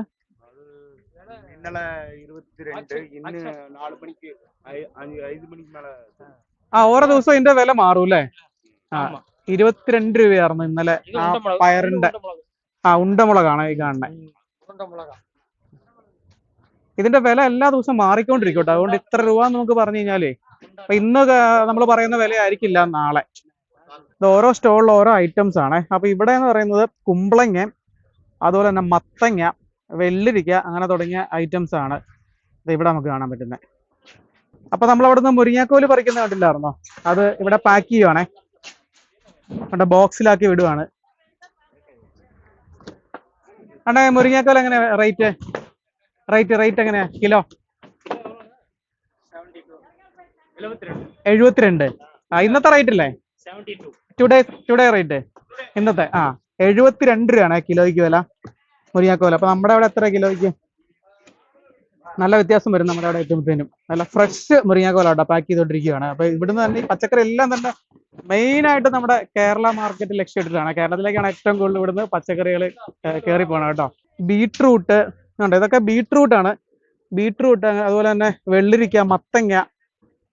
ഇന്നലെ ഇരുപത്തിരണ്ട് ഇന്ന് നാല് മണിക്ക് മണിക്ക് മേലെ ആ. ഓരോ ദിവസം ഇതിന്റെ വില മാറും അല്ലേ? ആ ഇരുപത്തിരണ്ട് രൂപയായിരുന്നു ഇന്നലെ ആ പയറിന്റെ ആ ഉണ്ടമുളകാണ് ഈ കാണുന്നത് ഇതിന്റെ വില എല്ലാ ദിവസവും മാറിക്കൊണ്ടിരിക്കും കേട്ടോ. അതുകൊണ്ട് ഇത്ര രൂപ എന്ന് നമുക്ക് പറഞ്ഞു കഴിഞ്ഞാലേ അപ്പൊ ഇന്ന് നമ്മൾ പറയുന്ന വില ആയിരിക്കില്ല നാളെ. ഇത് ഓരോ സ്റ്റോളിൽ ഓരോ ഐറ്റംസ് ആണ്. അപ്പൊ ഇവിടെ എന്ന് പറയുന്നത് കുമ്പളങ്ങ അതുപോലെ തന്നെ മത്തങ്ങ വെള്ളരിക്ക അങ്ങനെ തുടങ്ങിയ ഐറ്റംസ് ആണ് ഇത് ഇവിടെ നമുക്ക് കാണാൻ പറ്റുന്നത് അപ്പൊ നമ്മൾ അവിടെ നിന്ന് മുരിങ്ങാക്കോൽ പറിക്കുന്ന കണ്ടില്ലായിരുന്നോ? അത് ഇവിടെ പാക്ക് ചെയ്യുവാണേ. അവിടെ ബോക്സിലാക്കി വിടുവാണ്. അണ്ണേ മുരിങ്ങാക്കോൽ എങ്ങനെയാ റേറ്റ് റേറ്റ് റേറ്റ് എങ്ങനെയാ? കിലോ? എഴുപത്തിരണ്ട്. ആ ഇന്നത്തെ റേറ്റ് അല്ലേ ടുഡേ ടുഡേ റേറ്റ് ഇന്നത്തെ ആ എഴുപത്തിരണ്ട് രൂപയാണ് കിലോയ്ക്ക് വില. മുരിങ്ങാക്കോല അപ്പൊ നമ്മുടെ അവിടെ എത്ര കിലോയ്ക്ക്? നല്ല വ്യത്യാസം വരും നമ്മുടെ അവിടെ എത്തുമ്പോഴത്തേനും. നല്ല ഫ്രഷ് മുരിങ്ങാക്കോല കേട്ടോ പാക്ക് ചെയ്തോണ്ടിരിക്കുകയാണ് അപ്പൊ ഇവിടുന്ന് തന്നെ ഈ പച്ചക്കറി എല്ലാം തന്നെ മെയിൻ ആയിട്ട് നമ്മുടെ കേരള മാർക്കറ്റ് ലക്ഷ്യമിട്ടിട്ടാണ് കേരളത്തിലേക്കാണ് ഏറ്റവും കൂടുതൽ ഇവിടുന്ന് പച്ചക്കറികൾ കയറി പോകണം കേട്ടോ. ബീട്രൂട്ട് ഉണ്ട് ഇതൊക്കെ ബീട്രൂട്ടാണ്. ആണ് ബീട്രൂട്ട് അതുപോലെ തന്നെ വെള്ളരിക്ക മത്തങ്ങ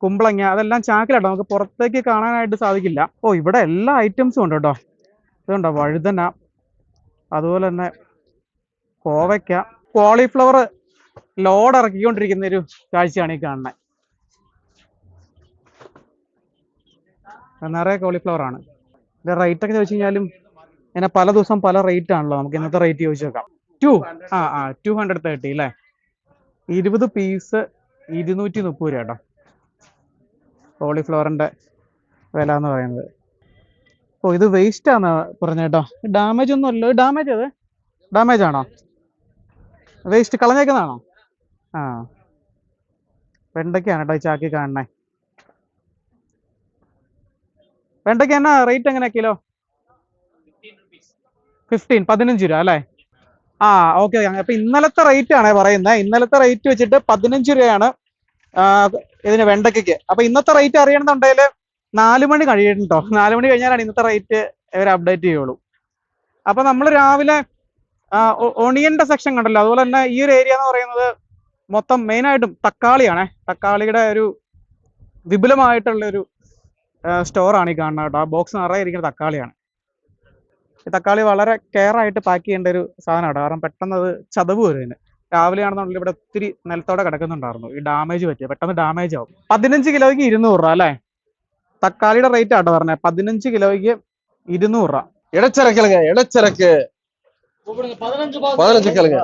കുമ്പളങ്ങ അതെല്ലാം ചാക്കിലാട്ടോ. നമുക്ക് പുറത്തേക്ക് കാണാനായിട്ട് സാധിക്കില്ല. ഓ ഇവിടെ എല്ലാ ഐറ്റംസും ഉണ്ട് കേട്ടോ. ഇതുണ്ടോ? വഴുതന അതുപോലെ തന്നെ കോവയ്ക്ക. കോളിഫ്ലവർ ലോഡ് ഇറക്കിക്കൊണ്ടിരിക്കുന്ന ഒരു കാഴ്ചയാണ് ഈ കാണുന്നത് നിറയെ കോളിഫ്ലവർ ആണ്. ഇതിന്റെ റേറ്റ് ഒക്കെ ചോദിച്ചു കഴിഞ്ഞാലും ഇങ്ങനെ പല ദിവസം പല റേറ്റ് ആണല്ലോ. നമുക്ക് ഇന്നത്തെ റേറ്റ് ചോദിച്ചു നോക്കാം. ടു ആ ആ ടു ഹൺഡ്രഡ് തേർട്ടി അല്ലേ ഇരുപത് പീസ് ഇരുന്നൂറ്റി മുപ്പത് രൂപ കേട്ടോ. കോളിഫ്ലവറിന്റെ വില എന്ന് പറയുന്നത്. ഓ ഇത് വേസ്റ്റ് ആണ് പറഞ്ഞേട്ടോ ഡാമേജ് ഒന്നും അല്ല. ഡാമേജ് അത് ഡാമേജ് ആണോ? വേസ്റ്റ് കളഞ്ഞേക്കുന്നതാണോ? ആ. വെണ്ടയ്ക്കാണ് കേട്ടോ ചാക്കി കാണണേ വെണ്ടയ്ക്ക് എന്നാ റേറ്റ് എങ്ങനെ കിലോ? ഫിഫ്റ്റീൻ പതിനഞ്ച് രൂപ അല്ലേ? ആ ഓക്കെ അപ്പൊ ഇന്നലത്തെ റേറ്റ് ആണേ പറയുന്നത് ഇന്നലത്തെ റേറ്റ് വെച്ചിട്ട് പതിനഞ്ച് രൂപയാണ് ഇതിന് വെണ്ടയ്ക്ക് അപ്പൊ ഇന്നത്തെ റേറ്റ് അറിയണമെന്നുണ്ടെങ്കിൽ നാല് മണി കഴിയട്ടോ നാല് മണി കഴിഞ്ഞാലാണ് ഇന്നത്തെ റേറ്റ് ഇവർ അപ്ഡേറ്റ് ചെയ്യുള്ളൂ. അപ്പൊ നമ്മൾ രാവിലെ ഒണിയന്റെ സെക്ഷൻ കണ്ടല്ലോ. അതുപോലെ തന്നെ ഈ ഒരു ഏരിയ എന്ന് പറയുന്നത് മൊത്തം മെയിൻ ആയിട്ടും തക്കാളിയാണേ. തക്കാളിയുടെ ഒരു വിപുലമായിട്ടുള്ള ഒരു സ്റ്റോറാണ് ഈ കാണുന്നത് കേട്ടോ. ആ ബോക്സ് നിറയെ ഇരിക്കുന്ന തക്കാളിയാണ്. ഈ തക്കാളി വളരെ കെയർ ആയിട്ട് പാക്ക് ചെയ്യേണ്ട ഒരു സാധനമാണ് കാരണം പെട്ടെന്ന് അത് ചതവ് വരും ഇതിന് രാവിലെ ആണെന്നുണ്ടെങ്കിൽ ഇവിടെ ഒത്തിരി നിലത്തോടെ കിടക്കുന്നുണ്ടായിരുന്നു ഈ ഡാമേജ് പറ്റിയ പെട്ടെന്ന് ഡാമേജ് ആവും പതിനഞ്ച് കിലോയ്ക്ക് ഇരുന്നൂറ് രൂപ അല്ലേ തക്കാളിയുടെ റേറ്റ് ആട്ടോ പറഞ്ഞത് പതിനഞ്ച് കിലോയ്ക്ക് ഇരുന്നൂറ് രൂപ இடைச்சரக்கிழங்க இடைச்சரக்கு பதினஞ்சு கிழங்க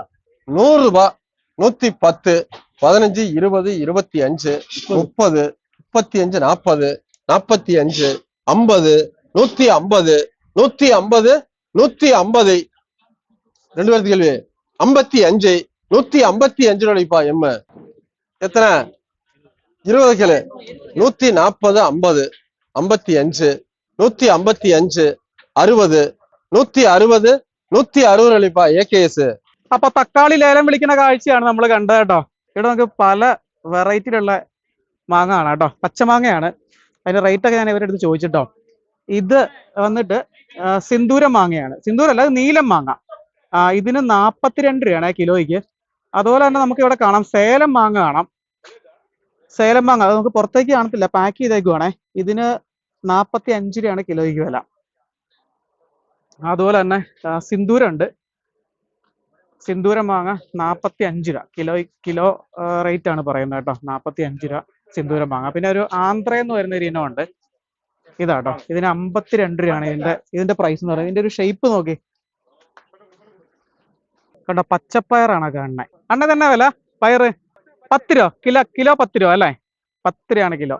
நூறு ரூபாய் நூத்தி பத்து பதினஞ்சு இருபது இருபத்தி அஞ்சு முப்பது முப்பத்தி அஞ்சு நாற்பது நாற்பத்தி அஞ்சு ஐம்பது நூத்தி ஐம்பது நூத்தி ஐம்பது நூத்தி ஐம்பது ரெண்டு பேருக்கு கேள்வி ஐம்பத்தி அஞ்சு நூத்தி ஐம்பத்தி அஞ்சு ரூபாய்ப்பா எம்ம எத்தனை இருபது கிலோ நூத்தி நாற்பது ஐம்பது ஐம்பத்தி அஞ்சு நூத்தி ஐம்பத்தி அஞ்சு அறுபது நூத்தி அறுபது നൂറ്റി അറുപത് കളിപ്പാ എ കെ എസ് അപ്പൊ തക്കാളി ലേലം വിളിക്കുന്ന കാഴ്ചയാണ് നമ്മൾ കണ്ടത് കേട്ടോ ഇവിടെ നമുക്ക് പല വെറൈറ്റിയിലുള്ള മാങ്ങ ആണ് കേട്ടോ പച്ചമാങ്ങയാണ് അതിന്റെ റേറ്റ് ഒക്കെ ഞാൻ ഇവരുടെ അടുത്ത് ചോദിച്ചിട്ടോ ഇത് വന്നിട്ട് ആ, സിന്ദൂരം മാങ്ങയാണ് സിന്ദൂരം അല്ല ഇത് നീലം മാങ്ങ ആ, ഇതിന് നാപ്പത്തിരണ്ട് രൂപയാണ് കിലോയ്ക്ക് അതുപോലെ തന്നെ നമുക്ക് ഇവിടെ കാണാം. സേലം മാങ്ങ കാണാം. സേലം മാങ്ങ അത് നമുക്ക് പുറത്തേക്ക് കാണത്തില്ല. പാക്ക് ചെയ്തേക്കുവാണേ. ഇതിന് നാപ്പത്തി അഞ്ച് രൂപയാണ് കിലോയ്ക്ക് വില. അതുപോലെ തന്നെ സിന്ദൂരുണ്ട് സിന്ദൂരം മാങ്ങ നാപ്പത്തി അഞ്ച് രൂപ. കിലോ കിലോ റേറ്റ് ആണ് പറയുന്നത് കേട്ടോ. നാപ്പത്തി അഞ്ച് രൂപ സിന്ദൂരം മാങ്ങ. പിന്നെ ഒരു ആന്ധ്ര എന്ന് വരുന്ന ഒരു ഇനമുണ്ട് ഇതാട്ടോ. ഇതിന് അമ്പത്തിരണ്ട് രൂപയാണ് ഇതിന്റെ ഇതിന്റെ പ്രൈസ് എന്ന് പറയുന്നത്. ഇതിന്റെ ഒരു ഷേപ്പ് നോക്കി. കണ്ടോ പച്ചപ്പയറാണ് കാണുന്നത് അണ്ണ തന്നെ വില പയറ് പത്ത് രൂപ കിലോ കിലോ പത്ത് രൂപ അല്ലേ പത്ത് രൂപയാണ് കിലോ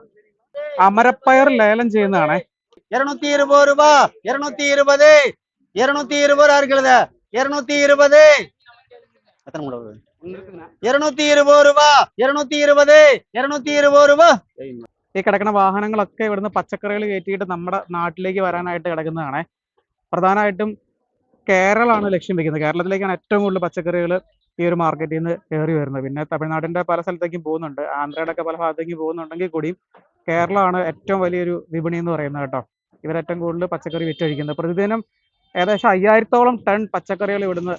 അമരപ്പയർ ലേലം ചെയ്യുന്നതാണേ இருநூத்தி இருபது ரூபா இருநூத்தி இருபது இருநூத்தி இருபது ரூபா இருக்குல்ல இருநூத்தி இருபது எத்தனை மூட வருது இருநூத்தி இருபது ரூபா இருநூத்தி இருபது இருநூத்தி இருபது ரூபா ഈ കിടക്കുന്ന വാഹനങ്ങളൊക്കെ ഇവിടുന്ന് പച്ചക്കറികൾ കയറ്റിയിട്ട് നമ്മുടെ നാട്ടിലേക്ക് വരാനായിട്ട് കിടക്കുന്നതാണ് പ്രധാനമായിട്ടും കേരളമാണ് ലക്ഷ്യം വെക്കുന്നത്. കേരളത്തിലേക്കാണ് ഏറ്റവും കൂടുതൽ പച്ചക്കറികൾ ഈ ഒരു മാർക്കറ്റിൽ നിന്ന് കയറി വരുന്നത്. പിന്നെ തമിഴ്നാടിന്റെ പല സ്ഥലത്തേക്കും പോകുന്നുണ്ട്. ആന്ധ്രയുടെ ഒക്കെ പല ഭാഗത്തേക്കും പോകുന്നുണ്ടെങ്കിൽ കൂടിയും കേരളമാണ് ഏറ്റവും വലിയൊരു വിപണി എന്ന് പറയുന്നത് കേട്ടോ. ഇവരേറ്റവും കൂടുതൽ പച്ചക്കറി വിറ്റഴിക്കുന്നത്. പ്രതിദിനം ഏകദേശം അയ്യായിരത്തോളം ടൺ പച്ചക്കറികൾ ഇവിടുന്ന്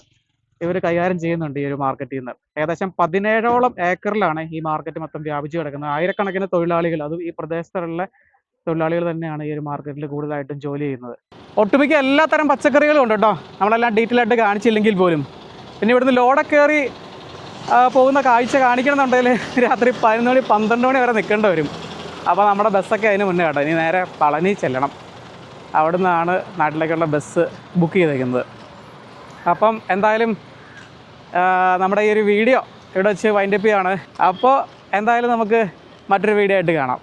ഇവർ കൈകാര്യം ചെയ്യുന്നുണ്ട് ഈ ഒരു മാർക്കറ്റിൽ നിന്ന് ഏകദേശം പതിനേഴോളം ഏക്കറിലാണ് ഈ മാർക്കറ്റ് മൊത്തം വ്യാപിച്ചു കിടക്കുന്നത്. ആയിരക്കണക്കിന് തൊഴിലാളികൾ അതും ഈ പ്രദേശത്തുള്ള തൊഴിലാളികൾ തന്നെയാണ് ഈ ഒരു മാർക്കറ്റിൽ കൂടുതലായിട്ടും ജോലി ചെയ്യുന്നത്. ഒട്ടുമിക്ക എല്ലാ തരം പച്ചക്കറികളും ഉണ്ട് കേട്ടോ. നമ്മളെല്ലാം ഡീറ്റെയിൽ ആയിട്ട് കാണിച്ചില്ലെങ്കിൽ പോലും. പിന്നെ ഇവിടുന്ന് ലോഡൊക്കെ കയറി പോകുന്ന കാഴ്ച കാണിക്കണമെന്നുണ്ടെങ്കിൽ രാത്രി പതിനൊന്ന് മണി പന്ത്രണ്ട് മണി വരെ നിൽക്കേണ്ടി വരും. അപ്പോൾ നമ്മുടെ ബസ്സൊക്കെ അതിന് മുന്നേ കേട്ടോ. ഇനി നേരെ പളനി ചെല്ലണം. അവിടെ നിന്നാണ് നാട്ടിലേക്കുള്ള ബസ് ബുക്ക് ചെയ്തേക്കുന്നത്. അപ്പം എന്തായാലും നമ്മുടെ ഈ ഒരു വീഡിയോ ഇവിടെ വെച്ച് വൈൻഡപ്പ് ചെയ്യാണ്. അപ്പോൾ എന്തായാലും നമുക്ക് മറ്റൊരു വീഡിയോ ആയിട്ട് കാണാം.